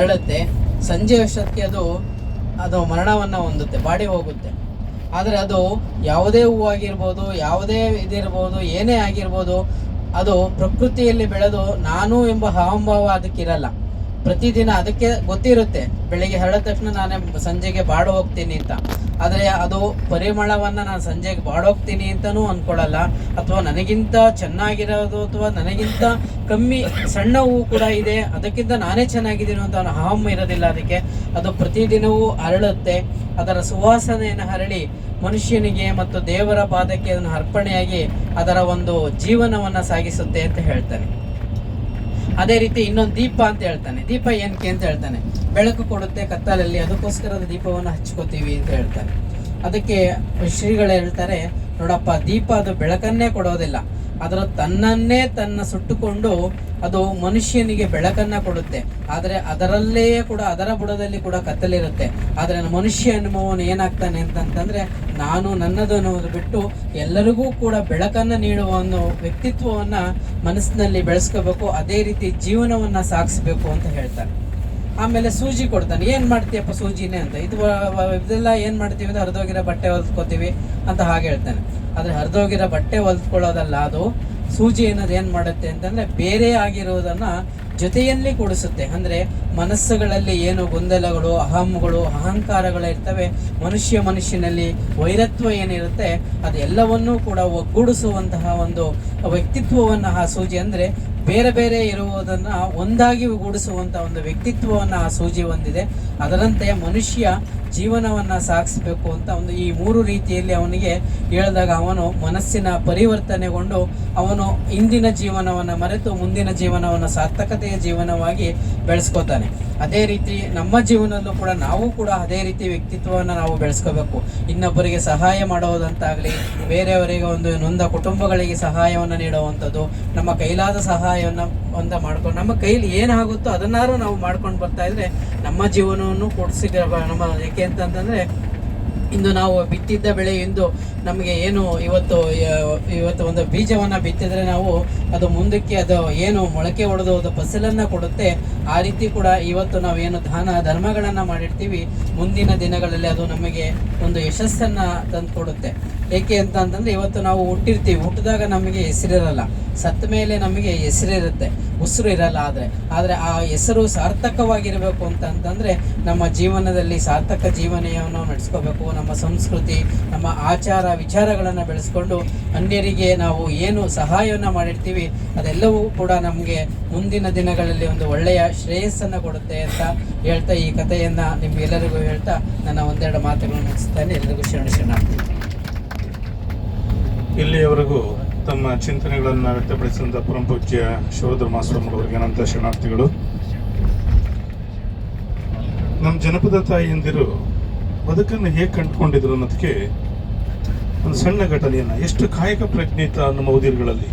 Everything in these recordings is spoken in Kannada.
ಹರಡುತ್ತೆ ಸಂಜೆ ಅಷ್ಟೊತ್ತಿಗೆ ಅದು ಅದು ಮರಣವನ್ನು ಹೊಂದುತ್ತೆ, ಬಾಡಿ ಹೋಗುತ್ತೆ. ಆದರೆ ಅದು ಯಾವುದೇ ಹೂವಾಗಿರ್ಬೋದು ಯಾವುದೇ ಇದಿರ್ಬೋದು, ಏನೇ ಆಗಿರ್ಬೋದು, ಅದು ಪ್ರಕೃತಿಯಲ್ಲಿ ಬೆಳೆದು ನಾನು ಎಂಬ ಹಾವಂಭಾವ ಅದಕ್ಕಿರಲ್ಲ ಪ್ರತಿದಿನ ಅದಕ್ಕೆ ಗೊತ್ತಿರುತ್ತೆ. ಬೆಳಿಗ್ಗೆ ಹರಡಿದ ತಕ್ಷಣ ನಾನೇ ಸಂಜೆಗೆ ಬಾಡು ಹೋಗ್ತೀನಿ ಅಂತ. ಆದರೆ ಅದು ಪರಿಮಳವನ್ನು ನಾನು ಸಂಜೆಗೆ ಬಾಡೋಗ್ತೀನಿ ಅಂತಲೂ ಅಂದ್ಕೊಳ್ಳಲ್ಲ ಅಥವಾ ನನಗಿಂತ ಚೆನ್ನಾಗಿರೋದು ಅಥವಾ ನನಗಿಂತ ಕಮ್ಮಿ ಸಣ್ಣ ಹೂವು ಕೂಡ ಇದೆ. ಅದಕ್ಕಿಂತ ನಾನೇ ಚೆನ್ನಾಗಿದ್ದೀನಿ ಅಂತ ಅಹಂ ಇರೋದಿಲ್ಲ ಅದಕ್ಕೆ. ಅದು ಪ್ರತಿದಿನವೂ ಅರಳುತ್ತೆ. ಅದರ ಸುವಾಸನೆಯನ್ನು ಹರಳಿ ಮನುಷ್ಯನಿಗೆ ಮತ್ತು ದೇವರ ಪಾದಕ್ಕೆ ಅದನ್ನು ಅರ್ಪಣೆಯಾಗಿ ಅದರ ಒಂದು ಜೀವನವನ್ನು ಸಾಗಿಸುತ್ತೆ ಅಂತ ಹೇಳ್ತಾನೆ. ಅದೇ ರೀತಿ ಇನ್ನೊಂದು ದೀಪ ಅಂತ ಹೇಳ್ತಾನೆ. ದೀಪ ಏನಕ್ಕೆ ಅಂತ ಹೇಳ್ತಾನೆ. ಬೆಳಕು ಕೊಡುತ್ತೆ ಕತ್ತಲಲ್ಲಿ ಅದಕ್ಕೋಸ್ಕರ ದೀಪವನ್ನು ಹಚ್ಕೋತೀವಿ ಅಂತ ಹೇಳ್ತಾನೆ. ಅದಕ್ಕೆ ಶ್ರೀಗಳು ಹೇಳ್ತಾರೆ, ನೋಡಪ್ಪ, ದೀಪ ಅದು ಬೆಳಕನ್ನೇ ಕೊಡೋದಿಲ್ಲ. ಅದರ ತನ್ನನ್ನೇ ತನ್ನ ಸುಟ್ಟುಕೊಂಡು ಅದು ಮನುಷ್ಯನಿಗೆ ಬೆಳಕನ್ನ ಕೊಡುತ್ತೆ. ಆದರೆ ಅದರಲ್ಲೇ ಕೂಡ, ಅದರ ಬುಡದಲ್ಲಿ ಕೂಡ ಕತ್ತಲಿರುತ್ತೆ. ಆದರೆ ಮನುಷ್ಯ ಅನುಭವನ ಏನಾಗ್ತಾನೆ ಅಂತಂತಂದ್ರೆ, ನಾನು ನನ್ನದು ಅನ್ನೋದು ಬಿಟ್ಟು ಎಲ್ಲರಿಗೂ ಕೂಡ ಬೆಳಕನ್ನ ನೀಡುವ ಒಂದು ವ್ಯಕ್ತಿತ್ವವನ್ನ ಮನಸ್ಸಿನಲ್ಲಿ ಬೆಳೆಸ್ಕೋಬೇಕು, ಅದೇ ರೀತಿ ಜೀವನವನ್ನ ಸಾಗಿಸ್ಬೇಕು ಅಂತ ಹೇಳ್ತಾರೆ ಆಮೇಲೆ ಸೂಜಿ ಕೊಡ್ತಾನೆ. ಏನು ಮಾಡ್ತೀಯಪ್ಪ ಸೂಜಿನೇ ಅಂತ. ಇದು ಇದೆಲ್ಲ ಏನು ಮಾಡ್ತೀವಿ? ಅಂದ್ರೆ ಹರಿದೋಗಿರೋ ಬಟ್ಟೆ ಹೊಲ್ಕೋತೀವಿ ಅಂತ ಹಾಗೆ ಹೇಳ್ತಾನೆ. ಆದ್ರೆ ಹರಿದೋಗಿರೋ ಬಟ್ಟೆ ಹೊಲ್ದ್ಕೊಳ್ಳೋದಲ್ಲ ಅದು, ಸೂಜಿ ಅನ್ನೋದು ಏನು ಮಾಡುತ್ತೆ ಅಂತಂದ್ರೆ ಬೇರೆ ಆಗಿರೋದನ್ನು ಜೊತೆಯಲ್ಲಿ ಕೂಡಿಸುತ್ತೆ. ಅಂದ್ರೆ ಮನಸ್ಸುಗಳಲ್ಲಿ ಏನು ಗೊಂದಲಗಳು, ಅಹಂಗಳು, ಅಹಂಕಾರಗಳು ಇರ್ತವೆ, ಮನುಷ್ಯ ಮನುಷ್ಯನಲ್ಲಿ ವೈರತ್ವ ಏನಿರುತ್ತೆ, ಅದೆಲ್ಲವನ್ನೂ ಕೂಡ ಒಗ್ಗೂಡಿಸುವಂತಹ ಒಂದು ವ್ಯಕ್ತಿತ್ವವನ್ನು ಆ ಸೂಜಿ ಅಂದ್ರೆ ಬೇರೆ ಬೇರೆ ಇರುವುದನ್ನು ಒಂದಾಗಿ ಒಗ್ಗೂಡಿಸುವಂಥ ಒಂದು ವ್ಯಕ್ತಿತ್ವವನ್ನ ಆ ಸೂಜಿ ಹೊಂದಿದೆ. ಅದರಂತೆ ಮನುಷ್ಯ ಜೀವನವನ್ನ ಸಾಗಿಸ್ಬೇಕು ಅಂತ ಒಂದು ಈ ಮೂರು ರೀತಿಯಲ್ಲಿ ಅವನಿಗೆ ಹೇಳಿದಾಗ ಅವನು ಮನಸ್ಸಿನ ಪರಿವರ್ತನೆಗೊಂಡು ಅವನು ಇಂದಿನ ಜೀವನವನ್ನು ಮರೆತು ಮುಂದಿನ ಜೀವನವನ್ನು ಸಾರ್ಥಕತೆಯ ಜೀವನವಾಗಿ ಬೆಳೆಸ್ಕೋತಾನೆ. ಅದೇ ರೀತಿ ನಮ್ಮ ಜೀವನದಲ್ಲೂ ಕೂಡ ನಾವು ಕೂಡ ಅದೇ ರೀತಿ ವ್ಯಕ್ತಿತ್ವವನ್ನು ನಾವು ಬೆಳೆಸ್ಕೋಬೇಕು. ಇನ್ನೊಬ್ಬರಿಗೆ ಸಹಾಯ ಮಾಡುವುದಂತಾಗಲಿ ಬೇರೆಯವರಿಗೆ ಒಂದು ನೊಂದ ಕುಟುಂಬಗಳಿಗೆ ಸಹಾಯವನ್ನು ನೀಡುವಂಥದ್ದು, ನಮ್ಮ ಕೈಲಾದ ಸಹಾಯವನ್ನು ಒಂದ ಮಾಡ್ಕೊಂಡು, ನಮ್ಮ ಕೈಲಿ ಏನಾಗುತ್ತೋ ಅದನ್ನಾರು ನಾವು ಮಾಡ್ಕೊಂಡು ಬರ್ತಾ ಇದ್ರೆ ನಮ್ಮ ಜೀವನವನ್ನು ಕೊಡಿಸಿದ ನಮ್ಮ ಅಂತಂತಂದ್ರೆ ಇಂದು ನಾವು ಬಿತ್ತಿದ್ದ ಬೆಳೆ ಇಂದು ನಮಗೆ ಏನು ಇವತ್ತು ಇವತ್ತು ಒಂದು ಬೀಜವನ್ನು ಬಿತ್ತಿದ್ರೆ ನಾವು ಅದು ಮುಂದಕ್ಕೆ ಅದು ಏನು ಮೊಳಕೆ ಹೊಡೆದು ಅದು ಫಸಲನ್ನು ಕೊಡುತ್ತೆ. ಆ ರೀತಿ ಕೂಡ ಇವತ್ತು ನಾವು ಏನು ದಾನ ಧರ್ಮಗಳನ್ನು ಮಾಡಿರ್ತೀವಿ. ಮುಂದಿನ ದಿನಗಳಲ್ಲಿ ಅದು ನಮಗೆ ಒಂದು ಯಶಸ್ಸನ್ನು ತಂದು ಕೊಡುತ್ತೆ ಏಕೆ ಅಂತ ಅಂತಂದರೆ ಇವತ್ತು ನಾವು ಹುಟ್ಟಿರ್ತೀವಿ. ಹುಟ್ಟಿದಾಗ ನಮಗೆ ಹೆಸರಿರಲ್ಲ. ಸತ್ತ ಮೇಲೆ ನಮಗೆ ಹೆಸರಿರುತ್ತೆ. ಉಸಿರು ಇರಲ್ಲ ಆದರೆ. ಆದರೆ ಆ ಹೆಸರು ಸಾರ್ಥಕವಾಗಿರಬೇಕು ಅಂತ ಅಂತಂದ್ರೆ ನಮ್ಮ ಜೀವನದಲ್ಲಿ ಸಾರ್ಥಕ ಜೀವನವನ್ನು ನಡೆಸ್ಕೋಬೇಕು ನಮ್ಮ ಸಂಸ್ಕೃತಿ, ನಮ್ಮ ಆಚಾರ, ವಿಚಾರಗಳನ್ನು ಬೆಳೆಸ್ಕೊಂಡು ಅನ್ಯರಿಗೆ ನಾವು ಏನು ಸಹಾಯವನ್ನು ಮಾಡಿರ್ತೀವಿ, ಅದೆಲ್ಲವೂ ಕೂಡ ನಮಗೆ ಮುಂದಿನ ದಿನಗಳಲ್ಲಿ ಒಂದು ಒಳ್ಳೆಯ ಶ್ರೇಯಸ್ಸನ್ನು ಕೊಡುತ್ತೆ ಅಂತ ಹೇಳ್ತಾ ಈ ಕಥೆಯನ್ನು ನಿಮ್ಗೆಲ್ಲರಿಗೂ ಹೇಳ್ತಾ ನನ್ನ ಒಂದೆರಡು ಮಾತುಗಳನ್ನು ಮುಗಿಸ್ತಾನೆ ಎಲ್ಲರಿಗೂ ಶರಣ ಶರಣಾರ್ಥಿ ಇಲ್ಲಿಯವರೆಗೂ ತಮ್ಮ ಚಿಂತನೆಗಳನ್ನು ವ್ಯಕ್ತಪಡಿಸಿದಂಥ ಪರಮ ಪೂಜ್ಯ ಶಿವಧರ್ಮ ಸ್ವಾಮಿಗಳವರಿಗೆ ಅನಂತ ಶರಣಾರ್ಥಿಗಳು. ನಮ್ಮ ಜನಪದ ತಾಯಿಯಂದಿರು ಬದುಕನ್ನು ಹೇಗೆ ಕಂಡುಕೊಂಡಿದ್ರು ಅನ್ನೋದಕ್ಕೆ ಒಂದು ಸಣ್ಣ ಘಟನೆಯನ್ನು, ಎಷ್ಟು ಕಾಯಕ ಪ್ರಜ್ಞೆ ಇತ್ತ ನಮ್ಮ ಉದಿರ್ಗಳಲ್ಲಿ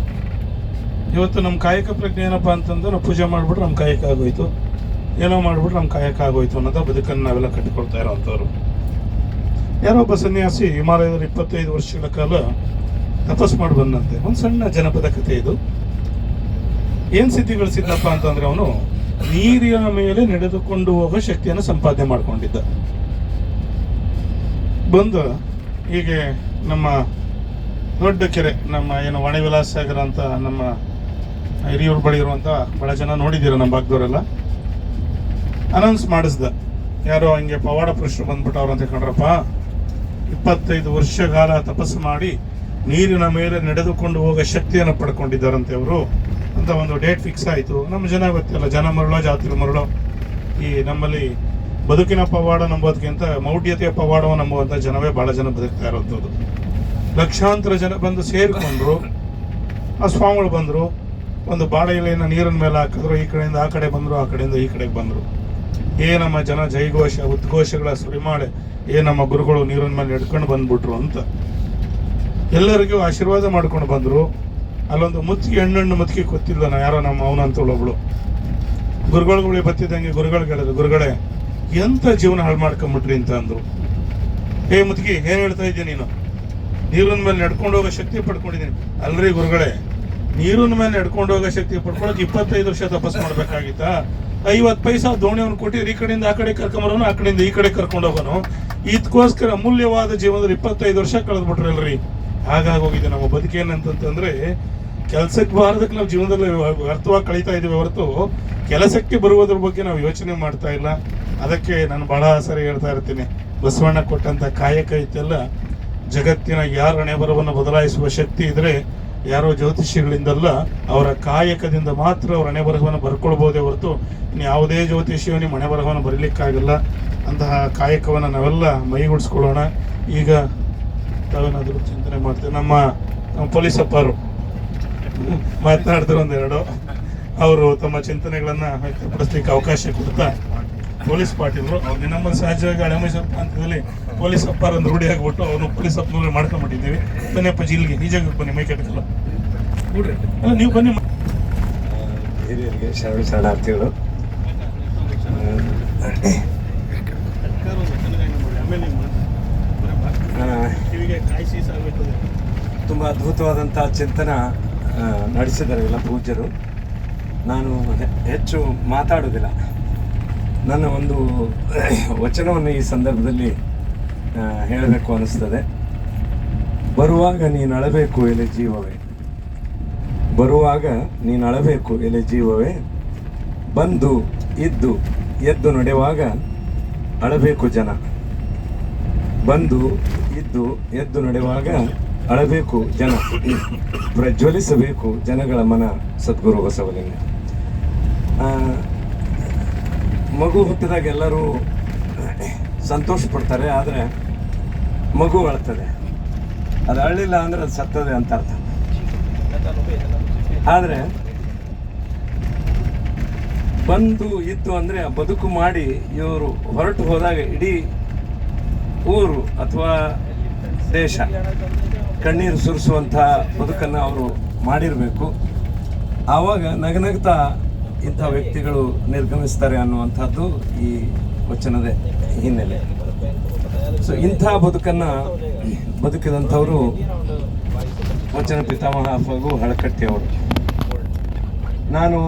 ಇವತ್ತು ನಮ್ಮ ಕಾಯಕ ಪ್ರಜ್ಞೆ ಏನಪ್ಪ ಅಂತಂದ್ರೆ, ನಾವು ಪೂಜೆ ಮಾಡಿಬಿಟ್ರೆ ನಮ್ಮ ಕಾಯಕ ಆಗೋಯ್ತು. ಏನೋ ಮಾಡಿಬಿಟ್ರೆ ನಮ್ಮ ಕಾಯಕ ಆಗೋಯ್ತು ಅನ್ನೋದ ಬದುಕನ್ನು ನಾವೆಲ್ಲ ಕಟ್ಟಿಕೊಳ್ತಾ ಇರೋವಂಥವ್ರು ಯಾರೋ ಒಬ್ಬ ಸನ್ಯಾಸಿ ಹಿಮಾಲಯದಲ್ಲಿ ಇಪ್ಪತ್ತೈದು ವರ್ಷಗಳ ಕಾಲ ತಪಸ್ ಮಾಡಿ ಬಂದಂತೆ. ಒಂದು ಸಣ್ಣ ಜನಪದ ಕಥೆ ಇದು. ಏನು ಸಿದ್ಧಿ ಸಿದ್ದಪ್ಪ ಅಂತಂದ್ರೆ ಅವನು ನೀರಿನ ಮೇಲೆ ನಡೆದುಕೊಂಡು ಹೋಗೋ ಶಕ್ತಿಯನ್ನು ಸಂಪಾದನೆ ಮಾಡ್ಕೊಂಡಿದ್ದ. ಬಂದು ಹೀಗೆ ನಮ್ಮ ದೊಡ್ಡ ಕೆರೆ, ನಮ್ಮ ಏನು ವಾಣಿವಿಲಾಸ ಸಾಗರ ಅಂತ ನಮ್ಮ ಹಿರಿಯೂರು ಬಳಿ ಇರುವಂತ ಬಹಳ ಜನ ನೋಡಿದ್ದೀರ ನಮ್ಮ ಭಾಗದವರೆಲ್ಲ. ಅನೌನ್ಸ್ ಮಾಡಿಸ್ದ. ಯಾರೋ ಹಂಗೆ ಪವಾಡ ಪುರುಷರು ಬಂದ್ಬಿಟ್ಟವ್ರು ಅಂತ ಕಂಡ್ರಪ್ಪ ಇಪ್ಪತ್ತೈದು ವರ್ಷಗಾಲ ತಪಸ್ಸು ಮಾಡಿ ನೀರಿನ ಮೇಲೆ ನಡೆದುಕೊಂಡು ಹೋಗೋ ಶಕ್ತಿಯನ್ನು ಪಡ್ಕೊಂಡಿದ್ದಾರಂತೆ ಅವರು. ಅಂತ ಒಂದು ಡೇಟ್ ಫಿಕ್ಸ್ ಆಯಿತು. ನಮ್ಮ ಜನ ಗೊತ್ತಿಲ್ಲ. ಜನ ಮರಳೋ ಜಾತಿ ಮರಳೋ. ಈ ನಮ್ಮಲ್ಲಿ ಬದುಕಿನ ಪವಾಡ ನಂಬೋದಕ್ಕಿಂತ ಮೌಢ್ಯತೆಯ ಪವಾಡವನ್ನು ನಂಬುವಂಥ ಜನವೇ ಬಹಳ ಜನ ಬದುಕ್ತಾ ಇರೋವಂಥದ್ದು. ಲಕ್ಷಾಂತರ ಜನ ಬಂದು ಸೇರಿಕೊಂಡ್ರು, ಆ ಸ್ವಾಮಿಗಳು ಬಂದರು, ಒಂದು ಬಾಳೆ ಎಲೆಯನ್ನು ನೀರಿನ ಮೇಲೆ ಹಾಕಿದ್ರು, ಈ ಕಡೆಯಿಂದ ಆ ಕಡೆ ಬಂದರು, ಆ ಕಡೆಯಿಂದ ಈ ಕಡೆಗೆ ಬಂದರು. ಏ ನಮ್ಮ ಜನ ಜೈಘೋಷ, ಉದ್ಘೋಷಗಳ ಸುರಿಮಾಳೆ, ಏ ನಮ್ಮ ಗುರುಗಳು ನೀರಿನ ಮೇಲೆ ಹಿಡ್ಕೊಂಡು ಬಂದ್ಬಿಟ್ರು ಅಂತ. ಎಲ್ಲರಿಗೂ ಆಶೀರ್ವಾದ ಮಾಡ್ಕೊಂಡು ಬಂದರು. ಅಲ್ಲೊಂದು ಮುತ್ತಿಗೆ ಹಣ್ಣು ಮುತ್ತಿಗೆ ಗೊತ್ತಿಲ್ಲ ನಾ ಯಾರೋ ನಮ್ಮ ಅವನ ಅಂತ ಗುರುಗಳು ಗುರುಗಳಿಗೆ ಬತ್ತಿದ್ದಂಗೆ ಗುರುಗಳು ಕೇಳಿದ್ರು, ಗುರುಗಳೇ ಎಂತ ಜೀವನ ಹಾಳು ಮಾಡ್ಕೊಂಬಿಟ್ರಿ ಅಂತ ಅಂದರು. ಹೇ ಮುದುಕಿ ಏನು ಹೇಳ್ತಾ ಇದ್ದೀನಿ ನೀನು? ನೀರಿನ ಮೇಲೆ ನಡ್ಕೊಂಡು ಹೋಗೋ ಶಕ್ತಿ ಪಡ್ಕೊಂಡಿದ್ದೀನಿ. ಅಲ್ರಿ ಗುರುಗಳೇ, ನೀರಿನ ಮೇಲೆ ನಡ್ಕೊಂಡು ಹೋಗೋ ಶಕ್ತಿ ಪಡ್ಕೊಳಕ್ ಇಪ್ಪತ್ತೈದು ವರ್ಷ ತಪಸ್ ಮಾಡ್ಬೇಕಾಗಿತ್ತಾ? ಐವತ್ತು ಪೈಸಾ ದೋಣಿಯವನು ಕೊಟ್ಟಿರಿ ಈ ಕಡೆಯಿಂದ ಆ ಕಡೆ ಕರ್ಕೊಂಬರೋನು, ಆ ಕಡೆಯಿಂದ ಈ ಕಡೆ ಕರ್ಕೊಂಡು ಹೋಗೋನು? ಇದಕ್ಕೋಸ್ಕರ ಅಮೂಲ್ಯವಾದ ಜೀವನದಲ್ಲಿ ಇಪ್ಪತ್ತೈದು ವರ್ಷ ಕಳೆದ್ಬಿಟ್ರಲ್ರಿ. ಹಾಗಾಗೋಗಿದೆ ನಮ್ಮ ಬದುಕೇನಂತಂತಂದರೆ ಕೆಲಸಕ್ಕೆ ಬಾರದಕ್ಕೆ ನಾವು ಜೀವನದಲ್ಲಿ ವ್ಯರ್ಥವಾಗಿ ಕಳೀತಾ ಇದ್ದೀವಿ ಹೊರತು ಕೆಲಸಕ್ಕೆ ಬರುವುದ್ರ ಬಗ್ಗೆ ನಾವು ಯೋಚನೆ ಮಾಡ್ತಾ ಇಲ್ಲ. ಅದಕ್ಕೆ ನಾನು ಬಹಳ ಸರಿ ಹೇಳ್ತಾ ಇರ್ತೀನಿ. ಬಸವಣ್ಣ ಕೊಟ್ಟಂತ ಕಾಯಕ ಇತ್ತೆಲ್ಲ ಜಗತ್ತಿನ ಯಾರ ಹಣೆಬರವನ್ನು ಬದಲಾಯಿಸುವ ಶಕ್ತಿ ಇದ್ರೆ ಯಾರೋ ಜ್ಯೋತಿಷಿಗಳಿಂದಲ್ಲ ಅವರ ಕಾಯಕದಿಂದ ಮಾತ್ರ ಅವರ ಹಣೆ ಬರ್ಕೊಳ್ಬೋದೇ ಹೊರತು ಇನ್ನು ಯಾವುದೇ ಜ್ಯೋತಿಷಿಯು ನಿಮ್ಮ ಹಣೆಬರಹವನ್ನು ಬರೀಲಿಕ್ಕಾಗಲ್ಲ. ಅಂತಹ ಕಾಯಕವನ್ನು ನಾವೆಲ್ಲ ಮೈಗೂಡಿಸ್ಕೊಳ್ಳೋಣ. ಈಗ ತಾವೇನಾದರೂ ಚಿಂತನೆ ಮಾಡ್ತೇವೆ ನಮ್ಮ ನಮ್ಮ ಪೊಲೀಸ್ ಅಪ್ಪರು ಮಾತನಾಡಿದ್ರು ಒಂದೆರಡು. ಅವರು ತಮ್ಮ ಚಿಂತನೆಗಳನ್ನು ವ್ಯಕ್ತಪಡಿಸ್ಲಿಕ್ಕೆ ಅವಕಾಶ ಕೊಡ್ತಾ ಪೊಲೀಸ್ ಪಾಟೀಲ್ರು ಅವ್ರಿಗೆ ನಮ್ಮ ಸಹಜವಾಗಿ ಹಳೆ ಪ್ರಾಂತ್ಯದಲ್ಲಿ ಪೊಲೀಸ್ ಅಪ್ಪಾರ ಒಂದು ರೂಢಿ ಆಗಿಬಿಟ್ಟು ಅವ್ರನ್ನ ಪೊಲೀಸ್ ಅಪ್ಪನವ್ರೆ ಮಾಡ್ಕೊಂಡ್ಬಿಟ್ಟಿದ್ದೀವಿ ಬನ್ನಿಯಪ್ಪ ಜೀಲ್ಗೆ ನಿಜಕ್ಕೆ ಬನ್ನಿ ಮೈ ಕೆಟ್ಟಲ್ಲ ಅಲ್ಲ, ನೀವು ಬನ್ನಿ. ಹಿರಿಯರಿಗೆ ಶರಣ ಶರಣಾರ್ಥಿಗಳು. ತುಂಬ ಅದ್ಭುತವಾದಂಥ ಚಿಂತನ ನಡೆಸಿದ್ದಾರೆ ಎಲ್ಲ ಪೂಜ್ಯರು. ನಾನು ಹೆಚ್ಚು ಮಾತಾಡೋದಿಲ್ಲ ನನ್ನ ಒಂದು, ವಚನವನ್ನು ಈ ಸಂದರ್ಭದಲ್ಲಿ ಹೇಳಬೇಕು ಅನಿಸ್ತದೆ. ಬರುವಾಗ ನೀನು ಅಳಬೇಕು ಎಲೆ ಜೀವವೇ. ಬರುವಾಗ ನೀನು ಅಳಬೇಕು ಎಲೆ ಜೀವವೇ. ಬಂದು, ಇದ್ದು, ಎದ್ದು ನಡೆಯುವಾಗ ಅಳಬೇಕು ಜನ. ಬಂದು, ಇದ್ದು, ಎದ್ದು ನಡೆಯುವಾಗ ಅಳಬೇಕು ಜನ. ಪ್ರಜ್ವಲಿಸಬೇಕು ಜನಗಳ ಮನ ಸದ್ಗುರು ಬಸವಲಿಂಗ ಮಗು ಹುಟ್ಟಿದಾಗ ಎಲ್ಲರೂ ಸಂತೋಷ ಪಡ್ತಾರೆ, ಆದರೆ ಮಗು ಅಳ್ತದೆ. ಅದು ಅಳ್ಳಿಲ್ಲ ಅಂದ್ರೆ ಅದು ಸತ್ತದೆ ಅಂತ ಅರ್ಥ. ಆದರೆ ಬಂದು ಇತ್ತು ಅಂದರೆ ಬದುಕು ಮಾಡಿ ಇವರು ಹೊರಟು ಹೋದಾಗ ಇಡೀ ಊರು ಅಥವಾ ದೇಶ ಕಣ್ಣೀರು ಸುರಿಸುವಂಥ ಬದುಕನ್ನು ಅವರು ಮಾಡಿರಬೇಕು. ಆವಾಗ ನಗನಗ್ತಾ ಇಂಥ ವ್ಯಕ್ತಿಗಳು ನಿರ್ಗಮಿಸ್ತಾರೆ ಅನ್ನುವಂಥದ್ದು ಈ ವಚನದ ಹಿನ್ನೆಲೆ. ಸೊ ಇಂಥ ಬದುಕನ್ನು ಬದುಕಿದಂಥವರು ವಚನ ಪಿತಾಮಹ ಹಾಗೂ ಹಳಕಟ್ಟಿ ಅವರು. ನಾನು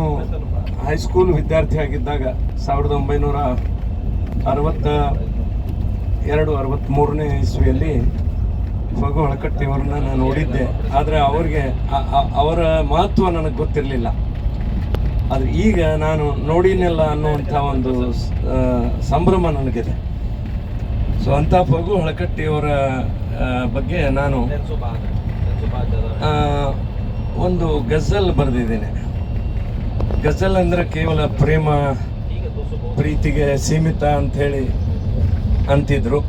ಹೈಸ್ಕೂಲ್ ವಿದ್ಯಾರ್ಥಿ ಆಗಿದ್ದಾಗ ಸಾವಿರದ ಒಂಬೈನೂರ ಅರವತ್ತ ಎರಡು ಅರವತ್ತ್ಮೂರನೇ ಇಸ್ವಿಯಲ್ಲಿ ಫಗು ಹಳಕಟ್ಟಿಯವರನ್ನ ನಾನು ನೋಡಿದ್ದೆ. ಆದರೆ ಅವ್ರಿಗೆ ಅವರ ಮಹತ್ವ ನನಗೆ ಗೊತ್ತಿರಲಿಲ್ಲ. ಆದರೆ ಈಗ ನಾನು ನೋಡಿನೆಲ್ಲ ಅನ್ನುವಂಥ ಒಂದು ಸಂಭ್ರಮ ನನಗಿದೆ. ಸೊ ಅಂಥ ಪಗು ಹಳಕಟ್ಟಿಯವರ ಬಗ್ಗೆ ನಾನು ಒಂದು ಗಜಲ್ ಬರೆದಿದ್ದೇನೆ. ಗಜಲ್ ಅಂದರೆ ಕೇವಲ ಪ್ರೇಮ, ಪ್ರೀತಿಗೆ ಸೀಮಿತ ಅಂಥೇಳಿ ಅಂತಿದ್ರು.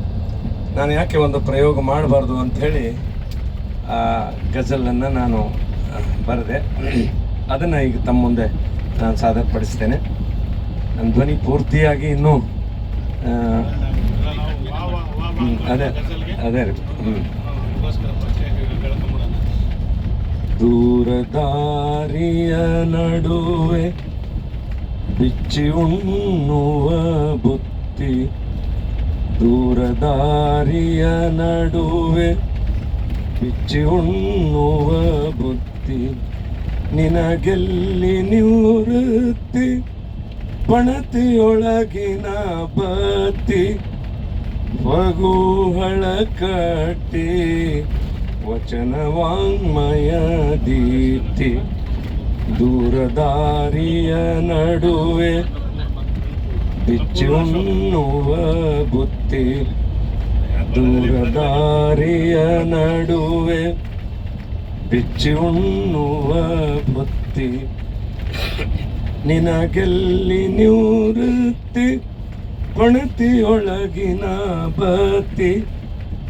ನಾನು ಯಾಕೆ ಒಂದು ಪ್ರಯೋಗ ಮಾಡಬಾರ್ದು ಅಂಥೇಳಿ, ಆ, ಗಜಲನ್ನು ನಾನು ಬರೆದೆ. ಅದನ್ನು ಈಗ ತಮ್ಮ ಮುಂದೆ ನಾನು ಸಾದರಪಡಿಸ್ತೇನೆ ನನ್ನ ಧ್ವನಿ ಪೂರ್ತಿಯಾಗಿ ಇನ್ನೂ ಅದೇ ಅದೇ ರೀ ಹ್ಞೂ ದೂರದಾರಿಯ ನಡುವೆ ಬಿಚ್ಚಿ ಉಣ್ಣುವ ಬುತ್ತಿ, ದೂರದಾರಿಯ ನಡುವೆ ಬಿಚ್ಚಿ ಉಣ್ಣುವ ಬುತ್ತಿ. ನಿನಗೆಲ್ಲಿ ನಿವೃತ್ತಿ? ಪಣತಿಯೊಳಗಿನ ಬತ್ತಿ ಬಗುಹಳ ಕಟ್ಟಿ, ವಚನ ವಾಂಗ್ಮಯ ದೀಪ್ತಿ. ದೂರದಾರಿಯ ನಡುವೆ ಬಿಚ್ಚುಣ್ಣುವ ಬುತ್ತಿ ದೂರದಾರಿಯ ನಡುವೆ ಬಿಚ್ಚಿ ಉಣ್ಣುವ ಮತ್ತಿ ನಿನಗೆಲ್ಲಿ ನಿವೃತ್ತಿ ಕೊಣತಿಯೊಳಗಿನ ಬತ್ತಿ.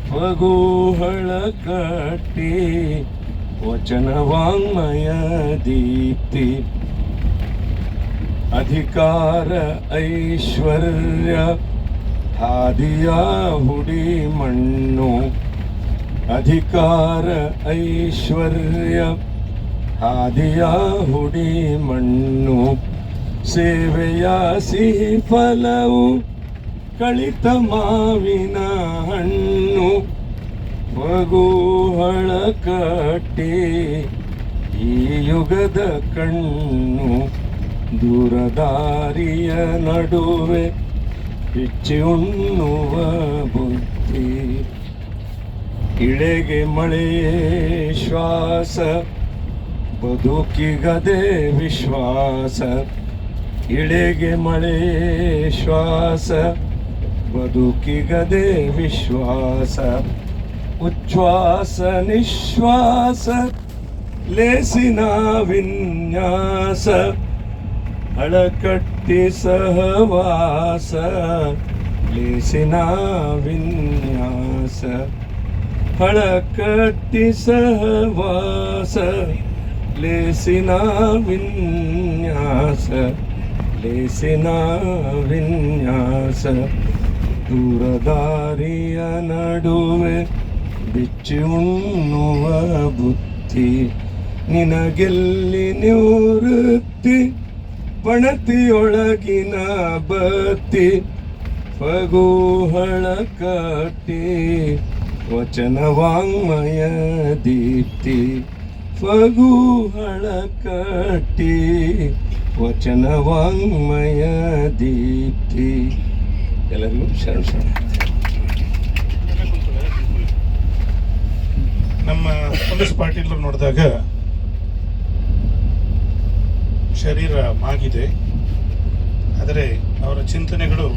ಫಗುಹಳ ಕಟ್ಟಿ, ವಚನ ವಾಂಗ್ಮಯ ದೀಪ್ತಿ. ಅಧಿಕಾರ, ಐಶ್ವರ್ಯ, ಹಾದಿಯ ಹುಡಿ ಮಣ್ಣು. ಅಧಿಕಾರ, ಐಶ್ವರ್ಯ, ಹಾದಿಯ ಹುಡಿ ಮಣ್ಣು, ಸೇವೆಯ ಸಿಹಿ ಫಲವು ಕಳಿತ ಮಾವಿನ ಹಣ್ಣು, ಮಗುಹಳ ಕಟ್ಟಿ, ಈ ಯುಗದ ಕಣ್ಣು, ದೂರದಾರಿಯ ನಡುವೆ, ಹೆಚ್ಚಿ ಉಣ್ಣುವ ಬುದ್ಧಿ. ಇಳೆಗೆ ಮಳೆ, ಶ್ವಾಸ, ಬದುಕಿಗದೆ ವಿಶ್ವಾಸ. ಇಳೆಗೆ ಮಳೆ, ಶ್ವಾಸ, ಬದುಕಿಗದೆ ವಿಶ್ವಾಸ. ಉಚ್ಛ್ವಾಸ, ನಿಶ್ವಾಸ, ಲೇಸಿನ ವಿನ್ಯಾಸ. ಅಳಕಟ್ಟಿ ಸಹವಾಸ, ಲೇಸಿನ ವಿನ್ಯಾಸ. ಹಳಕಟ್ಟಿ ಸಹವಾಸ ಲೇಸಿನ ವಿನ್ಯಾಸ ಲೇಸಿನ ವಿನ್ಯಾಸ, ದೂರದಾರಿಯ ನಡುವೆ ಬಿಚ್ಚಿ ಉಣ್ಣುವ ಬುತ್ತಿ ನಿನಗೆಲ್ಲಿ ನಿವೃತ್ತಿ, ಪಣತಿಯೊಳಗಿನ ಬತ್ತಿ, ಫಗುಹಳ ಕಟ್ಟಿ ವಚನ ವಾಂಗ್ಮಯ ದೀಪ್ತಿ ಫಗುಹಳ ಕಟ್ಟಿ ವಚನ ವಾಂಗ್ಮಯ ದೀಪ್ತಿ. ಎಲ್ಲರಿಗೂ ಶರಣ ಶರಣ. ನಮ್ಮ ಪೊಲೀಸ್ ಪಾಟೀಲರು ನೋಡಿದಾಗ ಶರೀರ ಮಾಗಿದೆ. ಆದರೆ ಅವರ ಚಿಂತನೆಗಳು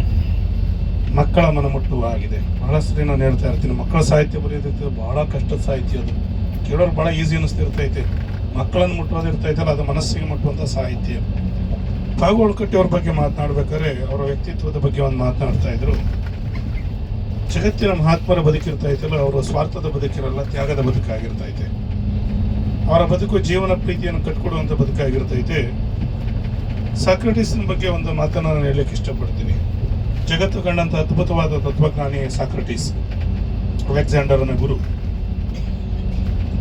ಮಕ್ಕಳ ಮನಮುಟ್ಟುವ ಆಗಿದೆ ಬಹಳಷ್ಟು ನಾನು ಹೇಳ್ತಾ ಇರ್ತೀನಿ ಮಕ್ಕಳ ಸಾಹಿತ್ಯ ಬರೆಯೋದಿರ್ತದೆ ಬಹಳ ಕಷ್ಟದ ಸಾಹಿತ್ಯ ಅದು. ಕೇಳೋರು ಬಹಳ ಈಸಿ ಅನ್ನಿಸ್ತಿರ್ತೈತೆ. ಮಕ್ಕಳನ್ನು ಮುಟ್ಟೋದಿರ್ತೈತಲ್ಲ ಅದು ಮನಸ್ಸಿಗೆ ಮುಟ್ಟುವಂಥ ಸಾಹಿತ್ಯ. ಅವ್ರ ಬಗ್ಗೆ ಮಾತನಾಡ್ಬೇಕಾದ್ರೆ ಅವರ ವ್ಯಕ್ತಿತ್ವದ ಬಗ್ಗೆ ಒಂದು ಮಾತನಾಡ್ತಾ ಇದ್ರು. ಜಗತ್ತಿನ ಮಹಾತ್ಮರ ಬದುಕಿರ್ತಾ ಅವರು ಅವರ ಸ್ವಾರ್ಥದ ಬದುಕಿರಲ್ಲ, ತ್ಯಾಗದ ಬದುಕಾಗಿರ್ತೈತೆ ಅವರ ಬದುಕು ಜೀವನ ಪ್ರೀತಿಯನ್ನು ಕಟ್ಕೊಡುವಂಥ ಬದುಕಾಗಿರ್ತೈತೆ. ಸಾಕ್ರೆಟಿಸ್ನ ಬಗ್ಗೆ ಒಂದು ಮಾತನ್ನು ನಾನು ಹೇಳಲಿಕ್ಕೆ ಇಷ್ಟಪಡ್ತೀನಿ. ಜಗತ್ತು ಕಂಡಂಥ ಅದ್ಭುತವಾದ ತತ್ವಜ್ಞಾನಿ ಸಾಕ್ರಟೀಸ್, ಅಲೆಕ್ಸಾಂಡರ್ನ ಗುರು.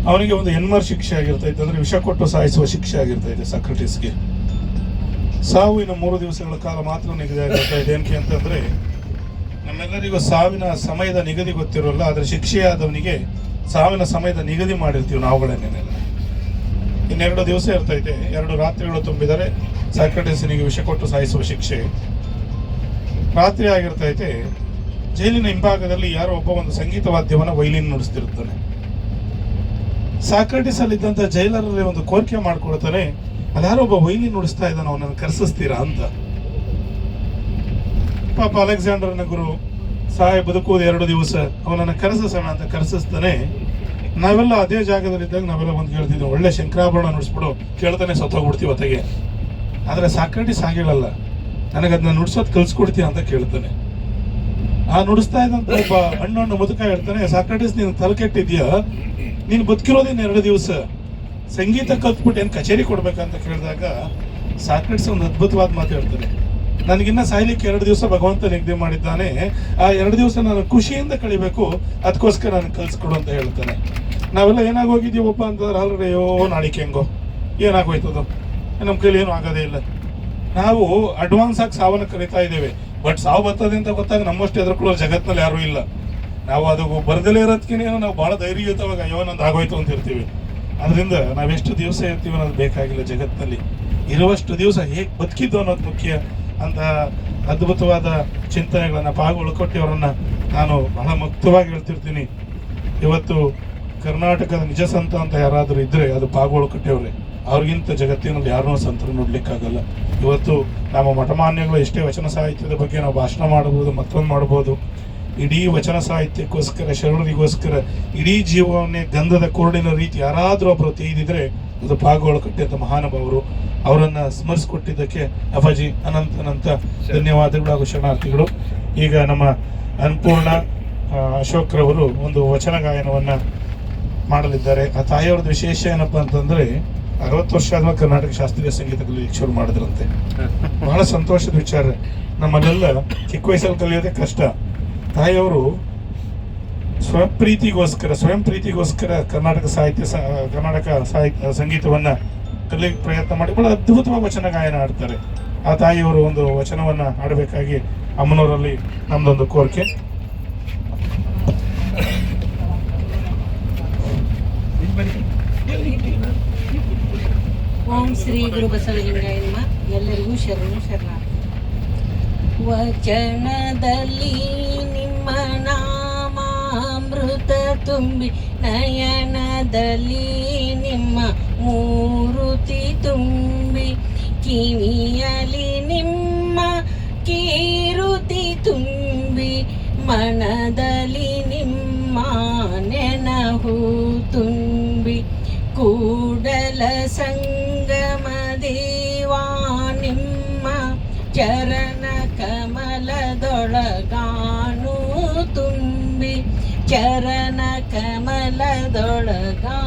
ಅವನಿಗೆ ಒಂದು ಎನ್ಮರ್ ಶಿಕ್ಷೆ ಆಗಿರ್ತೈತೆ ಅಂದ್ರೆ ವಿಷ ಕೊಟ್ಟು ಸಾಯಿಸುವ ಶಿಕ್ಷೆ ಆಗಿರ್ತೈತೆ ಸಾಕ್ರಟೀಸ್ಗೆ. ಸಾವು ಇನ್ನು ಮೂರು ದಿವಸಗಳ ಕಾಲ ಮಾತ್ರ ನಿಗದಿ ಆಗಿರ್ತಾ ಇದೆ. ಏನಕ್ಕೆ ಅಂತಂದ್ರೆ, ನಮ್ಮೆಲ್ಲರಿಗೂ ಸಾವಿನ ಸಮಯದ ನಿಗದಿ ಗೊತ್ತಿರೋಲ್ಲ, ಆದರೆ ಶಿಕ್ಷೆಯಾದವನಿಗೆ ಸಾವಿನ ಸಮಯದ ನಿಗದಿ ಮಾಡಿರ್ತೀವಿ ನಾವುಗಳನ್ನೇನೆಲ್ಲ ಇನ್ನೆರಡು ದಿವಸ ಇರ್ತೈತೆ. ಎರಡು ರಾತ್ರಿಗಳು ತುಂಬಿದರೆ ಸಾಕ್ರಟೀಸನಿಗೆ ವಿಷ ಕೊಟ್ಟು ಸಾಯಿಸುವ ಶಿಕ್ಷೆ. ರಾತ್ರಿ ಆಗಿರ್ತೈತೆ ಜೈಲಿನ ಹಿಂಭಾಗದಲ್ಲಿ ಯಾರೋ ಒಬ್ಬ ಒಂದು ಸಂಗೀತ ವಾದ್ಯವನ್ನು ವೈಲಿನ್ ನುಡಿಸ್ತಿರ್ತಾನೆ. ಸಾಕ್ರೆಟಿಸ್ ಅಲ್ಲಿದ್ದಂಥ ಜೈಲರಲ್ಲಿ ಒಂದು ಕೋರಿಕೆ ಮಾಡ್ಕೊಳ್ತಾನೆ ಯಾರೋ ಒಬ್ಬ ವೈಲಿನ್ ನುಡಿಸ್ತಾ ಇದ್ದಾನೆ, ಅವನನ್ನು ಕರೆಸಿಸ್ತೀರಾ ಅಂತ. ಪಾಪ ಅಲೆಕ್ಸಾಂಡರ್ನ ಗುರು ಸಹಾಯ ಬದುಕುವುದು ಎರಡು ದಿವಸ, ಅವನನ್ನು ಕರೆಸಿಸೋಣ ಅಂತ ಕರೆಸಿಸ್ತಾನೆ. ನಾವೆಲ್ಲ ಅದೇ ಜಾಗದಲ್ಲಿದ್ದಾಗ ನಾವೆಲ್ಲ ಒಂದು ಕೇಳ್ತಿದ್ವಿ ಒಳ್ಳೆ ಶಂಕರಾಭರಣ ನುಡಿಸ್ಬಿಡು, ಕೇಳ್ತಾನೆ ಸತ್ತೋಗ್ಬಿಡ್ತೀವಿ ಹೊತ್ತಿಗೆ. ಆದರೆ ಸಾಕಟಿಸ್ ಆಗಿರಲ್ಲ ನನಗೆ ಅದನ್ನ ನುಡ್ಸೋದು ಕಲ್ಸ್ಕೊಡ್ತೀಯ ಅಂತ ಕೇಳ್ತಾನೆ. ಆ ನುಡಿಸ್ತಾ ಇದ್ದಂತ ಒಬ್ಬ ಹಣ್ಣು ಮುದುಕ ಹೇಳ್ತಾನೆ, ಸಾಕ್ರೆಟಿಸ್, ನೀನು ತಲೆ ಕೆಟ್ಟಿದ್ಯಾ? ನೀನು ಬದುಕಿರೋದೇನು ಎರಡು ದಿವಸ. ಸಂಗೀತ ಕಲ್ತ್ಬಿಟ್ಟು ಏನು ಕಚೇರಿ ಕೊಡ್ಬೇಕಂತ ಕೇಳಿದಾಗ ಸಾಕ್ರೆಟ್ಸ್ ಒಂದು ಅದ್ಭುತವಾದ ಮಾತು ಹೇಳ್ತಾನೆ. ನನಗಿನ್ನ ಸಾಯ್ಲಿಕ್ಕೆ ಎರಡು ದಿವಸ ಭಗವಂತ ನಿಗದಿ ಮಾಡಿದ್ದಾನೆ. ಆ ಎರಡು ದಿವಸ ನಾನು ಖುಷಿಯಿಂದ ಕಳಿಬೇಕು. ಅದಕ್ಕೋಸ್ಕರ ನಾನು ಕಲ್ಸ್ಕೊಡು ಅಂತ ಹೇಳ್ತಾನೆ. ನಾವೆಲ್ಲ ಏನಾಗೋಗಿದ್ದೀವಪ್ಪ ಅಂತಂದ್ರೆ, ಅಲ್ರಿ ಅಯ್ಯೋ ನಾಳಿಕೆ ಹೆಂಗೋ ಏನಾಗೋಯ್ತದೋ? ನಮ್ಮ ಕೈಲಿ ಏನೂ ಆಗೋದೇ ಇಲ್ಲ. ನಾವು ಅಡ್ವಾನ್ಸ್ ಆಗಿ ಸಾವನ್ನ ಕರಿತಾ ಇದ್ದೇವೆ. ಬಟ್ ಸಾವು ಬರ್ತದೆ ಅಂತ ಗೊತ್ತಾಗ ನಮ್ಮಷ್ಟು ಎದುರ್ಕೊಳ್ಳೋ ಜಗತ್ತಿನಲ್ಲಿ ಯಾರೂ ಇಲ್ಲ. ನಾವು ಅದು ಬರದಲೇ ಇರೋದ್ಕಿನೇನೋ ನಾವು ಬಹಳ ಧೈರ್ಯಯುತವಾಗಿ ಅಯ್ಯೋ ಆಗೋಯ್ತು ಅಂತ ಇರ್ತೀವಿ. ಅದರಿಂದ ನಾವೆಷ್ಟು ದಿವಸ ಇರ್ತೀವಿ ಅನ್ನೋದು ಬೇಕಾಗಿಲ್ಲ ಜಗತ್ತಿನಲ್ಲಿ ಇರುವಷ್ಟು ದಿವಸ ಹೇಗೆ ಬದುಕಿದ್ದು ಅನ್ನೋದು ಮುಖ್ಯ ಅಂತ ಅದ್ಭುತವಾದ ಚಿಂತನೆಗಳನ್ನ ಉಳ್ಕೊಟ್ಟಿಯವರನ್ನ ನಾನು ಬಹಳ ಮುಕ್ತವಾಗಿ ಹೇಳ್ತಿರ್ತೀನಿ. ಇವತ್ತು ಕರ್ನಾಟಕದ ನಿಜ ಸಂತ ಅಂತ ಯಾರಾದರೂ ಇದ್ದರೆ ಅದು ಕಟ್ಟೆಯವರೇ ಅವ್ರಿಗಿಂತ ಜಗತ್ತಿನಲ್ಲಿ ಯಾರನ್ನೂ ಸಂತರು ನೋಡ್ಲಿಕ್ಕಾಗಲ್ಲ. ಇವತ್ತು ನಮ್ಮ ಮಠಮಾನ್ಯಗಳು ಎಷ್ಟೇ ವಚನ ಸಾಹಿತ್ಯದ ಬಗ್ಗೆ ನಾವು ಭಾಷಣ ಮಾಡಬಹುದು, ಮತ್ತೊಂದು ಮಾಡಬಹುದು. ಇಡೀ ವಚನ ಸಾಹಿತ್ಯಕ್ಕೋಸ್ಕರ, ಶರಣರಿಗೋಸ್ಕರ, ಇಡೀ ಜೀವವನ್ನೇ ಗಂಧದ ಕೋರ್ಡಿನ ರೀತಿ ಯಾರಾದರೂ ಒಬ್ಬರು ತೆಗೆದಿದ್ರೆ ಅದು ಪಾಗೋಳು ಕಟ್ಟಿದ್ದ ಮಹಾನುಭಾವರು ಅವರನ್ನ ಸ್ಮರಿಸಿಕೊಟ್ಟಿದ್ದಕ್ಕೆ ಅಪ್ಪಾಜಿ ಅನಂತ ಅನಂತ ಧನ್ಯವಾದಗಳು ಹಾಗೂ ಶರಣಾರ್ಥಿಗಳು. ಈಗ ನಮ್ಮ ಅನ್ಪೂರ್ಣ ಅಶೋಕ್ರವರು ಒಂದು ವಚನ ಗಾಯನವನ್ನ ಮಾಡಲಿದ್ದಾರೆ. ಆ ತಾಯಿಯವ್ರದ್ದು ವಿಶೇಷ ಏನಪ್ಪ ಅಂತಂದ್ರೆ ಅರವತ್ತು ವರ್ಷ ಆದ್ಮೇಲೆ ಕರ್ನಾಟಕ ಶಾಸ್ತ್ರೀಯ ಸಂಗೀತ ಕಲಿಯಲಿಕ್ಕೆ ಶುರು ಮಾಡಿದ್ರಂತೆ. ಬಹಳ ಸಂತೋಷದ ವಿಚಾರ. ನಮ್ಮಲ್ಲೆಲ್ಲ ಚಿಕ್ಕ ವಯಸ್ಸಲ್ಲಿ ಕಲಿಯೋದೇ ಕಷ್ಟ. ತಾಯಿಯವರು ಸ್ವಯಂ ಪ್ರೀತಿಗೋಸ್ಕರ ಸ್ವಯಂ ಪ್ರೀತಿಗೋಸ್ಕರ ಕರ್ನಾಟಕ ಸಾಹಿತ್ಯ ಕರ್ನಾಟಕ ಸಾಹಿತ್ಯ, ಸಂಗೀತವನ್ನ ಕಲಿಯಕ್ಕೆ ಪ್ರಯತ್ನ ಮಾಡಿ ಬಹಳ ಅದ್ಭುತವಾಗಿ ವಚನ ಗಾಯನ ಆಡ್ತಾರೆ ಆ ತಾಯಿಯವರು ಒಂದು ವಚನವನ್ನ ಆಡಬೇಕಾಗಿ ಅಮ್ಮನವರಲ್ಲಿ ನಮ್ದೊಂದು ಕೋರಿಕೆ. ಓಂ ಶ್ರೀ ಗುರು ಬಸವಲಿಂಗಾಯ ಎಲ್ಲರಿಗೂ ಶರಣು ಶರಣಾರ್ಥಿ. ವಚನದಲ್ಲಿ ನಿಮ್ಮ ನಾಮಾಮೃತ ತುಂಬಿ, ನಯನದಲ್ಲಿ ನಿಮ್ಮ ಮೂರುತಿ ತುಂಬಿ ಕಿವಿಯಲಿ ನಿಮ್ಮ ಕೀರುತಿ ತುಂಬಿ, ಮನದಲ್ಲಿ ನಿಮ್ಮ ನೆನಹು ತುಂಬಿ, ಕೂಡಲ ಸಂಗಮ ಚರಣ ಕಮಲದೊಳಗಾನು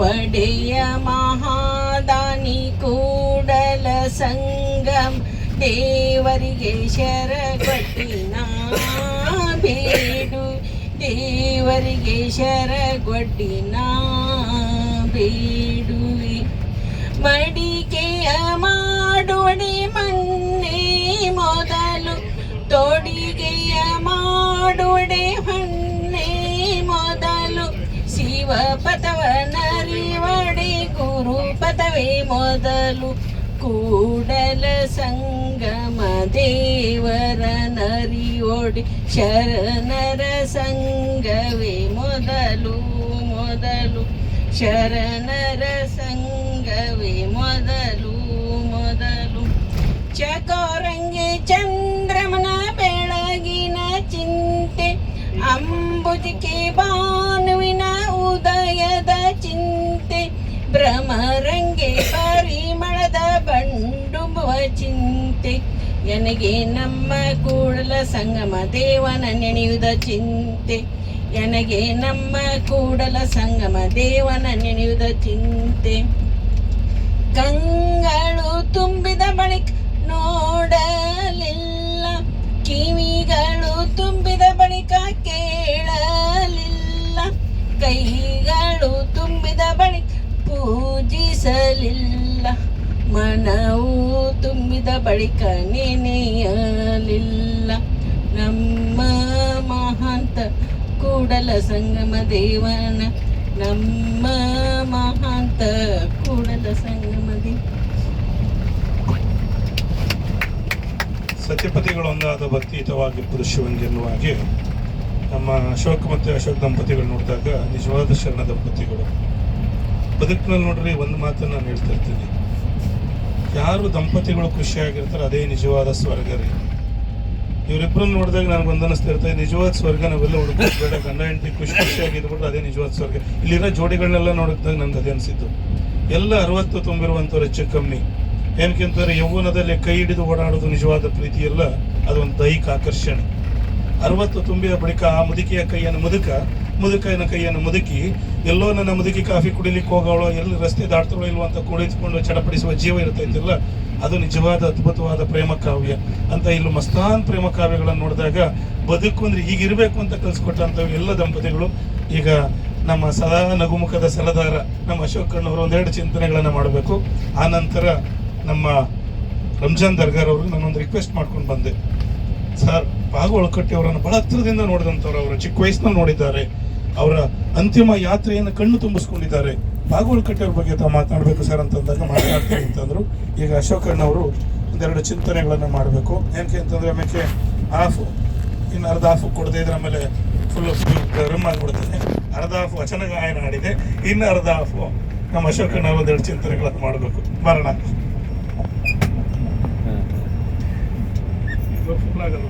ಒಡೆಯ ಮಹಾದಾನಿ ಕೂಡಲ ಸಂಗಮ್ ದೇವರಿಗೆ ಶರಗೊಟ್ಟಿನ ಬೇಡು ದೇವರಿಗೆ ಶರಗೊಟ್ಟಿನ ಬೇಡುವೆ ಮಡಿಕೆಯ ಮಾಡುವಡೆ ಮನ್ನೆ ಮೊದಲು ತೊಡಿಗೆಯ ಮಾಡುವಡೆ ಹೊನ್ನೆ ಮೊದಲು ಶಿವ ಪಥವ ನರಿವಡೆ ಗುರು ಪಥವೇ ಮೊದಲು ಕೂಡಲ ಸಂಗಮ ದೇವರ ನರಿಯೋಡಿ ಶರಣರ ಸಂಗವೇ ಮೊದಲು ಮೊದಲು ಶರಣರ ಸಂಗವೇ ಮೊದಲು ಮೊದಲು ಚಕೋರಂಗೆ ಚಂದ್ರಮನ ಬೆಳಗಿನ ಚಿಂತೆ ಅಂಬುಜಿಕೆ ಭಾನುವಿನ ಉದಯದ ಚಿಂತೆ ಭ್ರಮರಂಗೆ ಪರಿಮಳದ ಬಂಡುಂಬುವ ಚಿಂತೆ. ನನಗೆ ನಮ್ಮ ಕೂಡಲ ಸಂಗಮ ದೇವನ ನೆನೆಯುವುದ ಚಿಂತೆ. ನನಗೆ ನಮ್ಮ ಕೂಡಲ ಸಂಗಮ ದೇವನ ನೆನೆಯುವುದ ಚಿಂತೆ. ಕಂಗಳು ತುಂಬಿದ ಬಳಿಕ ನೋಡಲಿಲ್ಲ, ಕಿವಿಗಳು ತುಂಬಿದ ಬಳಿಕ ಕೇಳಲಿಲ್ಲ. ಕೈಗಳು ತುಂಬಿದ ಬಳಿಕ ಪೂಜಿಸಲಿಲ್ಲ. ಮನವು ತುಂಬಿದ ಬಳಿಕ ನೆನೆಯಲಿಲ್ಲ ನಮ್ಮ ಮಹಾಂತ ಕೂಡಲ ಸಂಗಮ ದೇವನ, ನಮ್ಮ ಮಹಾಂತ ಕೂಡಲ ಸಂಗಮ ದೇವ. ಸತ್ಯಪತಿಗಳೊಂದಾದ ಭಕ್ತಿಯುತವಾಗಿ ಪುರುಷವಂಗೆನ್ನುವ ಹಾಗೆ ನಮ್ಮ ಅಶೋಕ್ ಮತ್ತು ಅಶೋಕ್ ದಂಪತಿಗಳು ನೋಡಿದಾಗ ನಿಜವಾದ ಶರಣ ದಂಪತಿಗಳು. ಬದುಕಿನಲ್ಲಿ ನೋಡ್ರಿ ಒಂದು ಮಾತನ್ನು ನಾನು ಹೇಳ್ತಿರ್ತೀನಿ ಯಾರು ದಂಪತಿಗಳು ಖುಷಿಯಾಗಿರ್ತಾರೆ, ಅದೇ ನಿಜವಾದ ಸ್ವರ್ಗ ರೀ. ಇವರಿಬ್ಬರು ನೋಡಿದಾಗ ನನಗೆ ಬಂದನಿಸ್ತಾ ಅನಿಸ್ತಿರ್ತದೆ ನಿಜವಾದ ಸ್ವರ್ಗ ನಾವೆಲ್ಲ ಹುಡುಕೋದು ಬೇಡ. ಗಂಡ, ಹೆಂಡತಿ ಖುಷಿ ಖುಷಿಯಾಗಿದ್ಬಿಟ್ರೆ ಅದೇ ನಿಜವಾದ ಸ್ವರ್ಗ. ಇಲ್ಲಿರೋ ಜೋಡಿಗಳನ್ನೆಲ್ಲ ನೋಡಿದಾಗ ನನಗೆ ಅದೇ ಅನಿಸಿದ್ದು. ಎಲ್ಲ ಅರವತ್ತು ತುಂಬಿರುವಂಥವ್ರು ಹೆಚ್ಚು ಕಮ್ಮಿ. ಏನಕ್ಕೆಂತಾರೆ ಯೌವನದಲ್ಲಿ ಕೈ ಹಿಡಿದು ಓಡಾಡೋದು ನಿಜವಾದ ಪ್ರೀತಿ ಅಲ್ಲ ಅದೊಂದು ದೈಹಿಕ ಆಕರ್ಷಣೆ. ಅರವತ್ತು ತುಂಬಿದ ಬಳಿಕ ಆ ಮುದುಕಿಯ ಕೈಯನ್ನು ಮುದುಕ, ಮುದುಕನ ಕೈಯನ್ನು ಮುದುಕಿ, ಎಲ್ಲೋ ನನ್ನ ಮುದುಕಿ ಕಾಫಿ ಕುಡಿಲಿಕ್ಕೆ ಹೋಗೋಳು ಎಲ್ಲಿ ರಸ್ತೆ ದಾಟ್ತಾಳೋ ಇಲ್ವೋ ಅಂತ ಕುಳಿತುಕೊಂಡು ಚಡಪಡಿಸುವ ಜೀವ ಇರ್ತೈತಿಲ್ಲ ಅದು ನಿಜವಾದ ಅದ್ಭುತವಾದ ಪ್ರೇಮ ಕಾವ್ಯ ಅಂತ ಇಲ್ಲಿ ಮಸ್ತಾನ್ ಪ್ರೇಮ ಕಾವ್ಯಗಳನ್ನು ನೋಡಿದಾಗ ಬದುಕು ಅಂದ್ರೆ ಹೀಗಿರ್ಬೇಕು ಅಂತ ಕಲಿಸ್ಕೊಟ್ಟಂಥ ಎಲ್ಲ ದಂಪತಿಗಳು. ಈಗ ನಮ್ಮ ಸದಾ ನಗುಮುಖದ ಸಲದಾರ, ನಮ್ಮ ಅಶೋಕ್ ಕಣ್ಣವರು ಒಂದೆರಡು ಚಿಂತನೆಗಳನ್ನು ಮಾಡಬೇಕು. ಆ ನಂತರ ನಮ್ಮ ರಂಜಾನ್ ದರ್ಗಾರ್ ಅವರು ನಾನೊಂದು ರಿಕ್ವೆಸ್ಟ್ ಮಾಡ್ಕೊಂಡು ಬಂದೆ. ಸರ್ ಬಾಗು ಒಳಕಟ್ಟಿ ಅವರನ್ನು ಬಹಳ ಹತ್ತಿರದಿಂದ ನೋಡಿದಂಥವ್ರು ಅವರು. ಚಿಕ್ಕ ವಯಸ್ಸಿನಲ್ಲಿ ನೋಡಿದ್ದಾರೆ. ಅವರ ಅಂತಿಮ ಯಾತ್ರೆಯನ್ನು ಕಣ್ಣು ತುಂಬಿಸ್ಕೊಂಡಿದ್ದಾರೆ. ಒಳಕಟ್ಟಿ ಅವ್ರ ಬಗ್ಗೆ ತಾವು ಮಾತನಾಡಬೇಕು ಸರ್ ಅಂತಂದಾಗ ಮಾತನಾಡ್ತೀನಿ ಅಂತಂದ್ರು. ಈಗ ಅಶೋಕ್ ಅಣ್ಣವರು ಒಂದೆರಡು ಚಿಂತನೆಗಳನ್ನು ಮಾಡಬೇಕು. ಏನಕ್ಕೆ ಅಂತಂದ್ರೆ ಆಮೇಲೆ ಆಫ್ ಇನ್ನು ಅರ್ಧ ಆಫ್ ಕೊಡದೇ ಇದ್ರೆ ಆಮೇಲೆ ಫುಲ್ ಗರಂ ಆಗಿಬಿಡ್ತದೆ ಅರ್ಧ ಆಫ್ ವಚನ ಗಾಯನ ಆಡಿದೆ. ಇನ್ನು ಅರ್ಧ ಹಾಫು ನಮ್ಮ ಅಶೋಕ್ ಅಣ್ಣ ಒಂದೆರಡು ಚಿಂತನೆಗಳನ್ನು ಮಾಡಬೇಕು. ಬರೋಣ. ಫುಲ್ ಆಗಲ್ಲ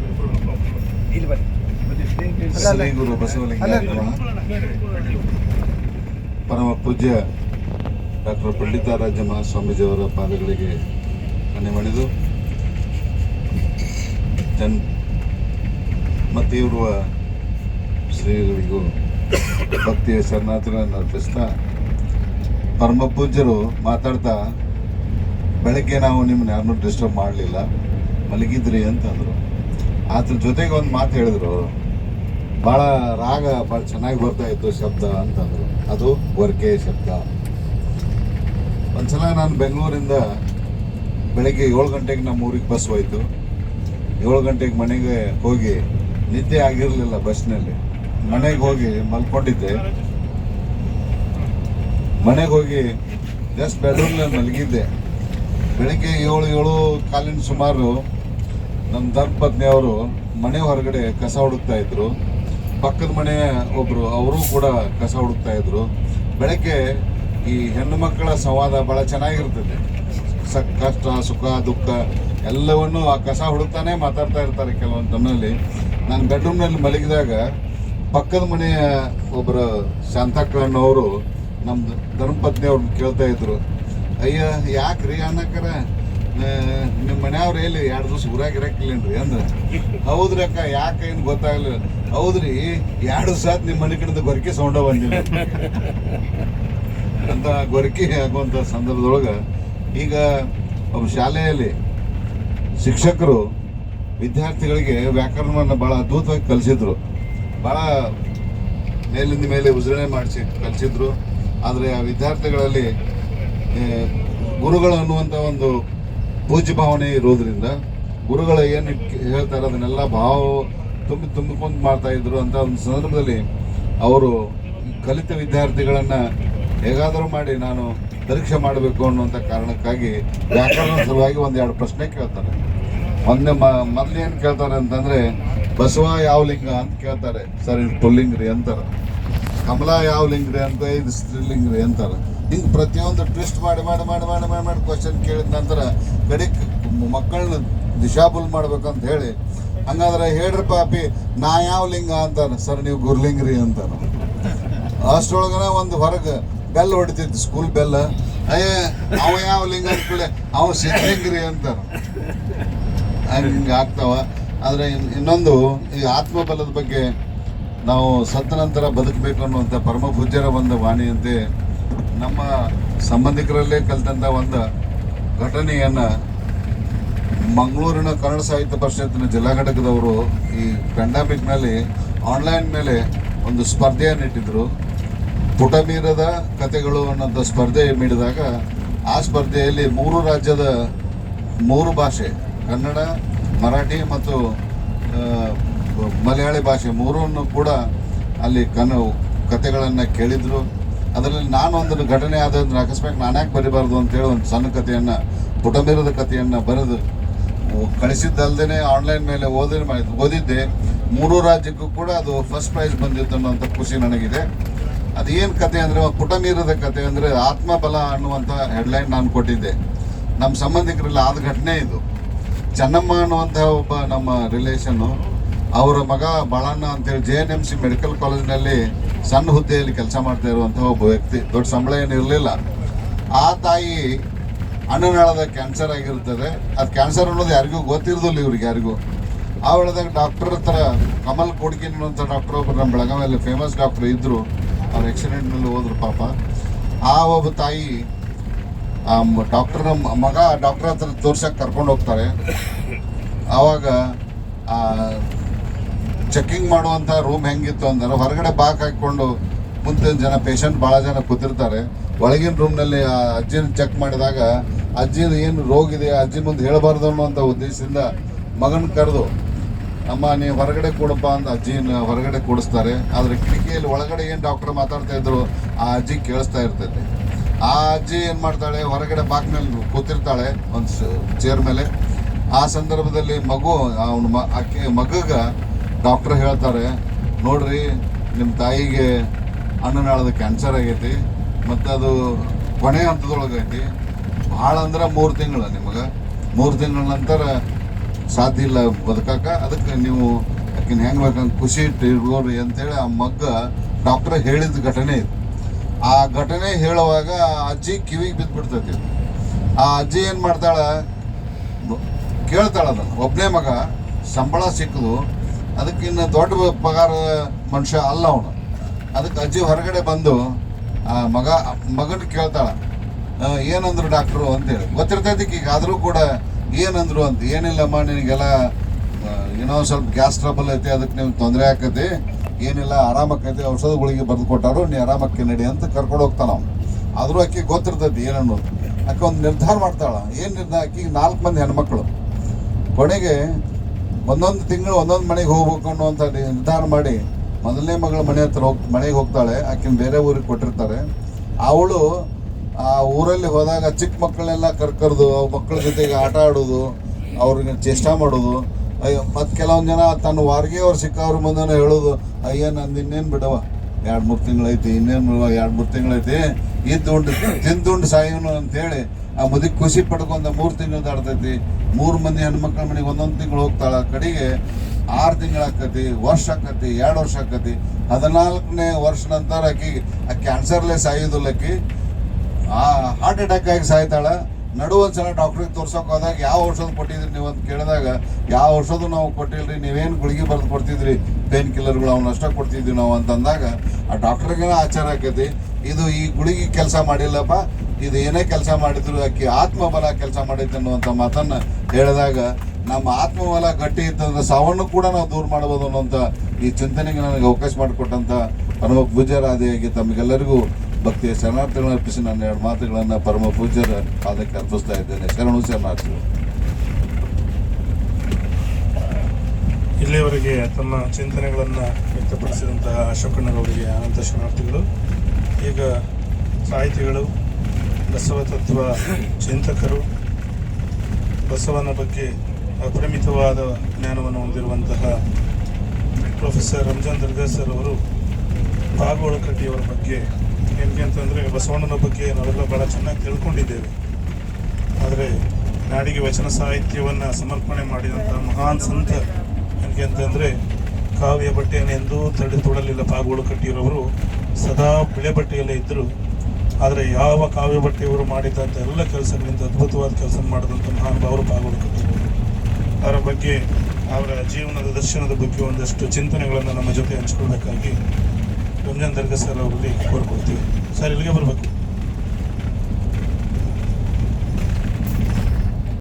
ಶ್ರೀ ಗುರು ಬಸವಲಿಂಗಾಯತನ ಪರಮ ಪೂಜ್ಯ ಡಾಕ್ಟರ್ ಪಂಡಿತಾರಾಜ್ಯ ಮಹಾಸ್ವಾಮೀಜಿಯವರ ಪಾದಗಳಿಗೆ ಮನೆ ಮಣಿದು ಜನ್ ಮತ್ತೆ ಇರುವ ಶ್ರೀಗಳಿಗೂ ಭಕ್ತಿಯ ಶರಣಾರ್ಥಿಗಳನ್ನು ಅರ್ಪಿಸ್ತಾ ಪರಮ ಪೂಜ್ಯರು ಮಾತಾಡ್ತಾ ಬೆಳಗ್ಗೆ ನಾವು ನಿಮ್ಮನ್ನ ಯಾರನ್ನೂ ಡಿಸ್ಟರ್ಬ್ ಮಾಡಲಿಲ್ಲ ಮಲಗಿದ್ರಿ ಅಂತಂದರು. ಅದ್ರ ಜೊತೆಗೆ ಒಂದು ಮಾತು ಹೇಳಿದ್ರು. ಭಾಳ ರಾಗ ಭಾಳ ಚೆನ್ನಾಗಿ ಬರ್ತಾ ಇತ್ತು ಶಬ್ದ ಅಂತಂದರು. ಅದು ವರ್ಕೆ ಶಬ್ದ. ಒಂದ್ಸಲ ನಾನು ಬೆಂಗಳೂರಿಂದ ಬೆಳಗ್ಗೆ ಏಳು ಗಂಟೆಗೆ ನಮ್ಮ ಊರಿಗೆ ಬಸ್ ಹೋಯ್ತು. ಏಳು ಗಂಟೆಗೆ ಮನೆಗೆ ಹೋಗಿ ನಿದ್ದೆ ಆಗಿರಲಿಲ್ಲ ಬಸ್ನಲ್ಲಿ. ಮನೆಗೆ ಹೋಗಿ ಮಲ್ಕೊಂಡಿದ್ದೆ. ಮನೆಗೆ ಹೋಗಿ ಜಸ್ಟ್ ಬೆಡ್ರೂಮ್ನಲ್ಲಿ ಮಲಗಿದ್ದೆ. ಬೆಳಿಗ್ಗೆ ಏಳು ಏಳು ಕಾಲಿನ ಸುಮಾರು ನಮ್ಮ ಧರ್ಮಪತ್ನಿ ಅವರು ಮನೆ ಹೊರಗಡೆ ಕಸ ಹುಡುಕ್ತಾ ಇದ್ರು. ಪಕ್ಕದ ಮನೆ ಒಬ್ರು, ಅವರು ಕೂಡ ಕಸ ಹುಡುಕ್ತಾ ಇದ್ರು. ಬೆಳಗ್ಗೆ ಈ ಹೆಣ್ಣು ಮಕ್ಕಳ ಸಂವಾದ ಬಹಳ ಚೆನ್ನಾಗಿರ್ತದೆ. ಸ ಕಷ್ಟ, ಸುಖ, ದುಃಖ ಎಲ್ಲವನ್ನು ಆ ಕಸ ಹುಡುಕ್ತಾನೆ ಮಾತಾಡ್ತಾ ಇರ್ತಾರೆ ಕೆಲವೊಂದು ಟೈಮ್ನಲ್ಲಿ ನಾನು ಬೆಡ್ರೂಮ್ನಲ್ಲಿ ಮಲಗಿದಾಗ ಪಕ್ಕದ ಮನೆಯ ಒಬ್ಬರು ಶಾಂತಕ್ಕಣ್ಣವರು ನಮ್ಮ ಧರ್ಮಪತ್ನಿ ಅವ್ರನ್ನ ಕೇಳ್ತಾ ಇದ್ರು. ಅಯ್ಯ, ಯಾಕ್ರಿ ಅನ್ನಕ್ಕರ ನಿಮ್ಮ ಮನೆಯವ್ರು ಎಲ್ಲಿ ಎರಡು ದಿವಸ ಊರಾಗ ಇರಕ್ಕಿಲ್ಲೇನ್ರಿ ಅಂದ್ರೆ ಹೌದ್ರಿ ಅಕ್ಕ ಯಾಕೆ ಏನು ಗೊತ್ತಾಗಲಿಲ್ಲ. ಹೌದ್ರಿ, ಎರಡು ದಿವಸ ಆತ್ ನಿಮ್ಮ ಮನೆ ಕಡೆಯಿಂದ ಗೊರಕೆ ಸೌಂಡ ಬಂದಿಲ್ಲ ಅಂತ ಗೊರಕೆ ಆಗುವಂಥ ಸಂದರ್ಭದೊಳಗೆ ಈಗ ಒಬ್ಬ ಶಾಲೆಯಲ್ಲಿ ಶಿಕ್ಷಕರು ವಿದ್ಯಾರ್ಥಿಗಳಿಗೆ ವ್ಯಾಕರಣವನ್ನು ಭಾಳ ಅದ್ಭುತವಾಗಿ ಕಲಿಸಿದ್ರು. ಭಾಳ ಮೇಲಿಂದ ಮೇಲೆ ಉಜರಣೆ ಮಾಡಿಸಿ ಕಲಿಸಿದ್ರು. ಆದರೆ ಆ ವಿದ್ಯಾರ್ಥಿಗಳಲ್ಲಿ ಗುರುಗಳು ಅನ್ನುವಂಥ ಒಂದು ಪೂಜ್ಯ ಭಾವನೆ ಇರೋದ್ರಿಂದ ಗುರುಗಳು ಏನು ಹೇಳ್ತಾರೆ ಅದನ್ನೆಲ್ಲ ಭಾವ ತುಂಬಿ ತುಂಬಿಕೊಂಡು ಮಾಡ್ತಾ ಇದ್ರು ಅಂತ ಒಂದು ಸಂದರ್ಭದಲ್ಲಿ ಅವರು ಕಲಿತ ವಿದ್ಯಾರ್ಥಿಗಳನ್ನು ಹೇಗಾದರೂ ಮಾಡಿ ನಾನು ಪರೀಕ್ಷೆ ಮಾಡಬೇಕು ಅನ್ನುವಂಥ ಕಾರಣಕ್ಕಾಗಿ ವ್ಯಾಕರಣ ಸಲುವಾಗಿ ಒಂದೆರಡು ಪ್ರಶ್ನೆ ಕೇಳ್ತಾರೆ. ಮೊದಲು ಏನು ಕೇಳ್ತಾರೆ ಅಂತಂದರೆ, ಬಸವ ಯಾವ ಲಿಂಗ ಅಂತ ಕೇಳ್ತಾರೆ. ಸರ್ ಇದು ಪುಲ್ಲಿಂಗ್ರಿ ಅಂತಾರೆ. ಕಮಲ ಯಾವ ಲಿಂಗ್ರಿ ಅಂತ, ಇದು ಸ್ತ್ರೀಲಿಂಗ್ರಿ ಅಂತಾರೆ. ಹಿಂಗೆ ಪ್ರತಿಯೊಂದು ಟ್ವಿಸ್ಟ್ ಮಾಡಿ ಮಾಡಿ ಮಾಡಿ ಮಾಡಿ ಮಾಡಿ ಮಾಡಿ ಕ್ವಶನ್ ಕೇಳಿದ ನಂತರ ಕಡಿಕ್ ಮಕ್ಕಳನ್ನ ದಿಶಾಬುಲ್ ಮಾಡ್ಬೇಕಂತ ಹೇಳಿ, ಹಂಗಾದ್ರೆ ಹೇಳ್ರಿ ಪಾಪಿ, ನಾ ಯಾವ ಲಿಂಗ ಅಂತಾನೆ? ಸರ್, ನೀವು ಗುರ್ಲಿಂಗ್ರಿ ಅಂತಾನೆ. ಅಷ್ಟೊಳಗನ ಒಂದು ಹೊರಗೆ ಬೆಲ್ ಹೊಡಿತಿತ್ತು ಸ್ಕೂಲ್ ಬೆಲ್ಲ ಅಯ್ಯ, ಅವ ಯಾವ ಲಿಂಗ ಅಂದ್ಕೊಳ್ಳಿ ಅವ ಸಿದ್ಧಲಿಂಗ ರೀ ಅಂತಾನೆ. ಹಿಂಗೆ ಆಗ್ತಾವ. ಆದರೆ ಇನ್- ಇನ್ನೊಂದು, ಈ ಆತ್ಮಬಲದ ಬಗ್ಗೆ ನಾವು ಸತ್ತ ನಂತರ ಬದುಕಬೇಕು ಅನ್ನುವಂಥ ಪರಮ ಪೂಜ್ಯರ ಒಂದು ವಾಣಿಯಂತೆ ನಮ್ಮ ಸಂಬಂಧಿಕರಲ್ಲೇ ಕಲಿತಂಥ ಒಂದು ಘಟನೆಯನ್ನು ಮಂಗಳೂರಿನ ಕನ್ನಡ ಸಾಹಿತ್ಯ ಪರಿಷತ್ತಿನ ಜಿಲ್ಲಾ ಘಟಕದವರು ಈ ಪ್ಯಾಂಡಮಿಕ್ನಲ್ಲಿ ಆನ್ಲೈನ್ ಮೇಲೆ ಒಂದು ಸ್ಪರ್ಧೆಯನ್ನು ಇಟ್ಟಿದ್ದರು ಪುಟ ಮೀರದ ಕಥೆಗಳು ಅನ್ನೋಂಥ ಸ್ಪರ್ಧೆ ಮೀಡಿದಾಗ ಆ ಸ್ಪರ್ಧೆಯಲ್ಲಿ ಮೂರು ರಾಜ್ಯದ ಮೂರು ಭಾಷೆ, ಕನ್ನಡ, ಮರಾಠಿ ಮತ್ತು ಮಲಯಾಳಿ ಭಾಷೆ ಮೂರನ್ನು ಕೂಡ ಅಲ್ಲಿ ಕನ್ನ ಕತೆಗಳನ್ನು ಕೇಳಿದರು. ಅದರಲ್ಲಿ ನಾನು ಒಂದು ಘಟನೆ ಆದ ಅಕಸ್ಮಾತ್ ನಾನ್ಯಾಕೆ ಬರಿಬಾರ್ದು ಅಂತೇಳಿ ಒಂದು ಸಣ್ಣ ಕಥೆಯನ್ನು ಪುಟಮೀರದ ಕಥೆಯನ್ನು ಬರೆದು ಕಳಿಸಿದ್ದಲ್ದೇ ಆನ್ಲೈನ್ ಮೇಲೆ ಓದಿ, ಓದಿದ್ದೆ. ಮೂರು ರಾಜ್ಯಕ್ಕೂ ಕೂಡ ಅದು ಫಸ್ಟ್ ಪ್ರೈಸ್ ಬಂದಿತ್ತು ಅನ್ನೋಂಥ ಖುಷಿ ನನಗಿದೆ. ಅದು ಏನು ಕತೆ ಅಂದರೆ ಕುಟುಂಬೀರದ ಕತೆ ಅಂದರೆ ಆತ್ಮಬಲ ಅನ್ನುವಂಥ ಹೆಡ್ಲೈನ್ ನಾನು ಕೊಟ್ಟಿದ್ದೆ. ನಮ್ಮ ಸಂಬಂಧಿಕರಲ್ಲಿ ಆದ ಘಟನೆ ಇದು. ಚೆನ್ನಮ್ಮ ಅನ್ನುವಂಥ ಒಬ್ಬ ನಮ್ಮ ರಿಲೇಷನ್ನು ಅವರ ಮಗ ಬಾಳಣ್ಣ ಅಂತೇಳಿ J N M C medical ಕಾಲೇಜಿನಲ್ಲಿ ಸಣ್ಣ ಹುದ್ದೆಯಲ್ಲಿ ಕೆಲಸ ಮಾಡ್ತಾ ಇರುವಂತಹ ಒಬ್ಬ ವ್ಯಕ್ತಿ, ದೊಡ್ಡ ಸಂಬಳ ಏನಿರಲಿಲ್ಲ ಆ ತಾಯಿ ಅಣ್ಣನಾಳದ ಕ್ಯಾನ್ಸರ್ ಆಗಿರ್ತದೆ. ಅದು ಕ್ಯಾನ್ಸರ್ ಅನ್ನೋದು ಯಾರಿಗೂ ಗೊತ್ತಿರೋದಿಲ್ಲ ಇವ್ರಿಗೆ, ಯಾರಿಗೂ. ಆ ಒಳದಾಗ ಡಾಕ್ಟರ್ ಹತ್ರ ಕಮಲ್ ಕೋಡ್ಕಿನ್ ಅಂತ ಡಾಕ್ಟರ್ ಒಬ್ಬರು ನಮ್ಮ ಬೆಳಗಾವಿಯಲ್ಲಿ ಫೇಮಸ್ ಡಾಕ್ಟರ್ ಇದ್ದರು ಅವ್ರು ಆಕ್ಸಿಡೆಂಟ್ನಲ್ಲಿ ಹೋದ್ರು ಪಾಪ. ಆ ಒಬ್ಬ ತಾಯಿ, ಆ ಡಾಕ್ಟರ್ ಮಗ ಡಾಕ್ಟರ್ ಹತ್ರ ತೋರ್ಸಕ್ಕೆ ಕರ್ಕೊಂಡು ಹೋಗ್ತಾರೆ. ಆವಾಗ ಚೆಕಿಂಗ್ ಮಾಡುವಂಥ ರೂಮ್ ಹೆಂಗಿತ್ತು ಅಂದ್ರೆ ಹೊರಗಡೆ ಬಾಕ್ ಹಾಕಿಕೊಂಡು ಮುಂದೆ ಜನ ಪೇಷಂಟ್ ಭಾಳ ಜನ ಕೂತಿರ್ತಾರೆ. ಒಳಗಿನ ರೂಮ್ನಲ್ಲಿ ಆ ಅಜ್ಜಿನ ಚೆಕ್ ಮಾಡಿದಾಗ ಅಜ್ಜಿನ ಏನು ರೋಗ ಇದೆ? ಅಜ್ಜಿ ಮುಂದೆ ಹೇಳಬಾರ್ದು ಅನ್ನುವಂಥ ಉದ್ದೇಶದಿಂದ ಮಗನ ಕರೆದು, ಅಮ್ಮ, ನೀವು ಹೊರಗಡೆ ಕೊಡಪ್ಪ ಅಂತ ಅಜ್ಜಿನ ಹೊರಗಡೆ ಕೂಡಿಸ್ತಾರೆ. ಆದರೆ ಕಿಟಕಿಯಲ್ಲಿ ಒಳಗಡೆ ಏನು ಡಾಕ್ಟರ್ ಮಾತಾಡ್ತಾ ಇದ್ರು, ಆ ಅಜ್ಜಿ ಕೇಳಿಸ್ತಾ ಇರ್ತೈತೆ. ಆ ಅಜ್ಜಿ ಏನು ಮಾಡ್ತಾಳೆ, ಹೊರಗಡೆ ಬಾಕ್ನಲ್ಲಿ ಕೂತಿರ್ತಾಳೆ, ಒಂದು ಚೇರ್ ಮೇಲೆ. ಆ ಸಂದರ್ಭದಲ್ಲಿ ಮಗು, ಅವನ ಮ ಆಕೆ ಮಗಗ ಡಾಕ್ಟರ್ ಹೇಳ್ತಾರೆ, ನೋಡ್ರಿ ನಿಮ್ಮ ತಾಯಿಗೆ ಅನ್ನನಾಳದ ಕ್ಯಾನ್ಸರ್ ಆಗೈತಿ, ಮತ್ತು ಅದು ಕೊನೆ ಹಂತದೊಳಗೈತಿ ಭಾಳ ಅಂದ್ರೆ ಮೂರು ತಿಂಗಳು ನಿಮಗೆ. ಮೂರು ತಿಂಗಳ ನಂತರ ಸಾಧ್ಯ ಇಲ್ಲ ಬದುಕಾಕ ಅದಕ್ಕೆ ನೀವು ಆಕಿನ ಹೆಂಗೆ ಬೇಕಂಗೆ ಖುಷಿ ಇಟ್ಟು ಇಟ್ಕೋರಿ ಅಂತೇಳಿ ಆ ಮಗ್ಗ ಡಾಕ್ಟ್ರ್ ಹೇಳಿದ ಘಟನೆ ಇದು. ಆ ಘಟನೆ ಹೇಳುವಾಗ ಅಜ್ಜಿ ಕಿವಿಗೆ ಬಿದ್ದುಬಿಡ್ತೈತಿ ಆ ಅಜ್ಜಿ ಏನು ಮಾಡ್ತಾಳೆ? ಕೇಳ್ತಾಳೆ ಅದನ್ನು. ಒಬ್ಬನೇ ಮಗ ಸಂಬಳ ಸಿಕ್ಕದು ಅದಕ್ಕೆ ಇನ್ನು ದೊಡ್ಡ ಪಗಾರ ಮನುಷ್ಯ ಅಲ್ಲ ಅವನು. ಅದಕ್ಕೆ ಅಜ್ಜಿ ಹೊರಗಡೆ ಬಂದು, ಆ, ಮಗ, ಮಗನ ಕೇಳ್ತಾಳ ಏನಂದ್ರು ಡಾಕ್ಟ್ರು ಅಂತೇಳಿ ಗೊತ್ತಿರ್ತೈತಿ ಈಗ, ಆದರೂ ಕೂಡ ಏನಂದ್ರು ಅಂತ. ಏನಿಲ್ಲಮ್ಮ, ನಿನಗೆಲ್ಲ ಏನೋ ಸ್ವಲ್ಪ ಗ್ಯಾಸ್ ಟ್ರಬಲ್ ಐತಿ, ಅದಕ್ಕೆ ನಿಮ್ಗೆ ತೊಂದರೆ ಆಕತಿ. ಏನಿಲ್ಲ, ಆರಾಮಕ್ಕೈತಿ ಔಷಧಗಳಿಗೆ ಬರೆದು ಕೊಟ್ಟಾರು, ನೀ ಆರಾಮಕ್ಕೆ ನಡಿ ಅಂತ ಕರ್ಕೊಂಡು ಹೋಗ್ತಾನ ಅವ್ನು. ಆದರೂ ಆಕೆ ಗೊತ್ತಿರ್ತೈತಿ ಏನನ್ನೋದು. ಆಕೆ ಒಂದು ನಿರ್ಧಾರ ಮಾಡ್ತಾಳ. ಏನು ನಿರ್ಧಾರ? ಆಕೆಗೆ ನಾಲ್ಕು ಮಂದಿ ಹೆಣ್ಮಕ್ಳು. ಕೊನೆಗೆ ಒಂದೊಂದು ತಿಂಗಳು ಒಂದೊಂದು ಮನೆಗೆ ಹೋಗ್ಬೇಕು ಅನ್ನುವಂಥ ನಿರ್ಧಾರ ಮಾಡಿ ಮೊದಲನೇ ಮಗಳ ಮನೆ ಹತ್ರ ಹೋಗ್ ಮನೆಗೆ ಹೋಗ್ತಾಳೆ, ಆಕಿನ ಬೇರೆ ಊರಿಗೆ ಕೊಟ್ಟಿರ್ತಾರೆ. ಅವಳು ಆ ಊರಲ್ಲಿ ಹೋದಾಗ ಚಿಕ್ಕ ಮಕ್ಕಳನ್ನೆಲ್ಲ ಕರ್ಕರ್ದು ಮಕ್ಕಳ ಜೊತೆಗೆ ಆಟ ಆಡೋದು, ಅವ್ರಿಗೆ ಚೇಷ್ಟಾ ಮಾಡೋದು. ಅಯ್ಯೋ, ಮತ್ತು ಕೆಲವೊಂದು ಜನ ತನ್ನ ವಾರಿಗೆ ಅವ್ರು ಸಿಕ್ಕವ್ರ ಮುಂದೆ ಹೇಳೋದು, ಅಯ್ಯ, ನಂದು ಇನ್ನೇನು ಬಿಡವ. ಎರಡು ಮೂರು ತಿಂಗಳೈತಿ ಇನ್ನೇನು ಎರಡು ಮೂರು ತಿಂಗಳೈತಿ ತುಂಡು ತಿಂದುಂಡು ಸಾಯೋನು ಅಂತೇಳಿ ಆ ಮದುವೆ ಖುಷಿ ಪಡ್ಕೊಂಡ ಮೂರು ತಿಂಗಳು ದಾಡ್ತೈತಿ ಮೂರು ಮಂದಿ ಹೆಣ್ಮಕ್ಳ ಮನೆಗೆ ಒಂದೊಂದು ತಿಂಗಳು ಹೋಗ್ತಾಳ. ಕಡೆಗೆ ಆರು ತಿಂಗಳು ಆಕತಿ, ವರ್ಷ ಆಕತಿ, ಎರಡು ವರ್ಷ ಆಕತಿ. ಹದಿನಾಲ್ಕನೇ ವರ್ಷ ನಂತರ ಆಕಿ ಆ ಕ್ಯಾನ್ಸರ್ಲೆ ಸಾಯೋದಿಲ್ಲ ಆಕಿ. ಆ ಹಾರ್ಟ್ ಅಟ್ಯಾಕ್ ಆಗಿ ಸಾಯ್ತಾಳ. ನಡು ಒಂದ್ಸಲ ಡಾಕ್ಟ್ರಿಗೆ ತೋರ್ಸೋಕೆ ಹೋದಾಗ, ಯಾವ ಔಷಧ ಕೊಟ್ಟಿದ್ರಿ ನೀವು? ಅಂತ ಕೇಳಿದಾಗ, ಯಾವ ಔಷಧ ನಾವು ಕೊಟ್ಟಿಲ್ರಿ, ನೀವೇನು ಗುಳಿಗೆ ಬರೆದು ಕೊಡ್ತಿದ್ರಿ? ಪೇನ್ ಕಿಲ್ಲರ್ಗಳು ಅವ್ನ ಅಷ್ಟ ಕೊಡ್ತಿದ್ವಿ ನಾವು. ಅಂತಂದಾಗ, ಆ ಡಾಕ್ಟ್ರಿಗೆ ಆಚಾರ ಆಕೈತಿ. ಇದು ಈ ಗುಳಿಗೆ ಕೆಲಸ ಮಾಡಿಲ್ಲಪ್ಪ. ಇದು ಏನೇ ಕೆಲಸ ಮಾಡಿದ್ರು ಆಕೆ ಆತ್ಮಬಲ ಕೆಲಸ ಮಾಡೈತೆ ಅನ್ನುವಂಥ ಮಾತನ್ನ ಹೇಳಿದಾಗ, ನಮ್ಮ ಆತ್ಮಬಲ ಗಟ್ಟಿ ಇತ್ತಂದ್ರೆ ಸಾವನ್ನು ಕೂಡ ನಾವು ದೂರ ಮಾಡ್ಬೋದು ಅನ್ನುವಂಥ ಈ ಚಿಂತನೆಗೆ ನನಗೆ ಅವಕಾಶ ಮಾಡಿಕೊಟ್ಟಂಥ ಪರಮ ಪೂಜ್ಯರಾದಿಯಾಗಿ ತಮಗೆಲ್ಲರಿಗೂ ಭಕ್ತಿಯ ಶರಣಾರ್ಥಿಗಳನ್ನು ಅರ್ಪಿಸಿ ನನ್ನ ಎರಡು ಮಾತುಗಳನ್ನು ಪರಮ ಪೂಜ್ಯರ ಪಾದಕ್ಕೆ ಅರ್ಪಿಸ್ತಾ ಇದ್ದೇನೆ. ಶರಣು ಶರಣಾರ್ಥಿಗಳು. ಇಲ್ಲಿಯವರೆಗೆ ತಮ್ಮ ಚಿಂತನೆಗಳನ್ನು ವ್ಯಕ್ತಪಡಿಸಿದಂತಹ ಅಶೋಕಣ್ಣರವರಿಗೆ ಅನಂತ ಶರಣಾರ್ಥಿಗಳು. ಈಗ ಸಾಹಿತಿಗಳು ಬಸವ ತತ್ವ ಚಿಂತಕರು ಬಸವನ ಬಗ್ಗೆ ಅಪರಿಮಿತವಾದ ಜ್ಞಾನವನ್ನು ಹೊಂದಿರುವಂತಹ ಪ್ರೊಫೆಸರ್ ರಂಜಾನ್ ದರ್ಗಾ ಸರ್ ಅವರು ಬಾಗೋಳಕಟ್ಟಿಯವರ ಬಗ್ಗೆ ಏನಕ್ಕೆ ಅಂತಂದರೆ ಬಸವಣ್ಣನ ಬಗ್ಗೆ ನಾವೆಲ್ಲ ಭಾಳ ಚೆನ್ನಾಗಿ ತಿಳ್ಕೊಂಡಿದ್ದೇವೆ. ಆದರೆ ನಾಡಿಗೆ ವಚನ ಸಾಹಿತ್ಯವನ್ನು ಸಮರ್ಪಣೆ ಮಾಡಿದಂಥ ಮಹಾನ್ ಸಂತ ಏನಕ್ಕೆ ಅಂತಂದರೆ ಕಾವ್ಯ ಬಟ್ಟೆಯನ್ನು ಎಂದೂ ತಡೆ ತೊಡಲಿಲ್ಲ ಪಾಗೋಳು ಕಟ್ಟಿರೋರು ಸದಾ ಬಿಳೆ ಬಟ್ಟೆಯಲ್ಲೇ ಇದ್ದರು. ಆದರೆ ಯಾವ ಕಾವ್ಯ ಬಟ್ಟೆಯವರು ಮಾಡಿದಂಥ ಎಲ್ಲ ಕೆಲಸಗಳಿಂದ ಅದ್ಭುತವಾದ ಕೆಲಸ ಮಾಡಿದಂಥ ಮಹಾನುಭಾವರು ಪಾಲ್ಗೊಳ್ಳುತ್ತಿದ್ದರು. ಅವರ ಬಗ್ಗೆ ಅವರ ಜೀವನದ ದರ್ಶನದ ಬಗ್ಗೆ ಒಂದಷ್ಟು ಚಿಂತನೆಗಳನ್ನು ನಮ್ಮ ಜೊತೆ ಹಂಚ್ಕೊಳ್ಬೇಕಾಗಿ ರಂಜನ್ ದರ್ಗಾ ಸರ್ ಅವರಲ್ಲಿ ಕೋರ್ಕೊಳ್ತೀವಿ ಸರ್, ಇಲ್ಲಿಗೆ ಬರಬೇಕು.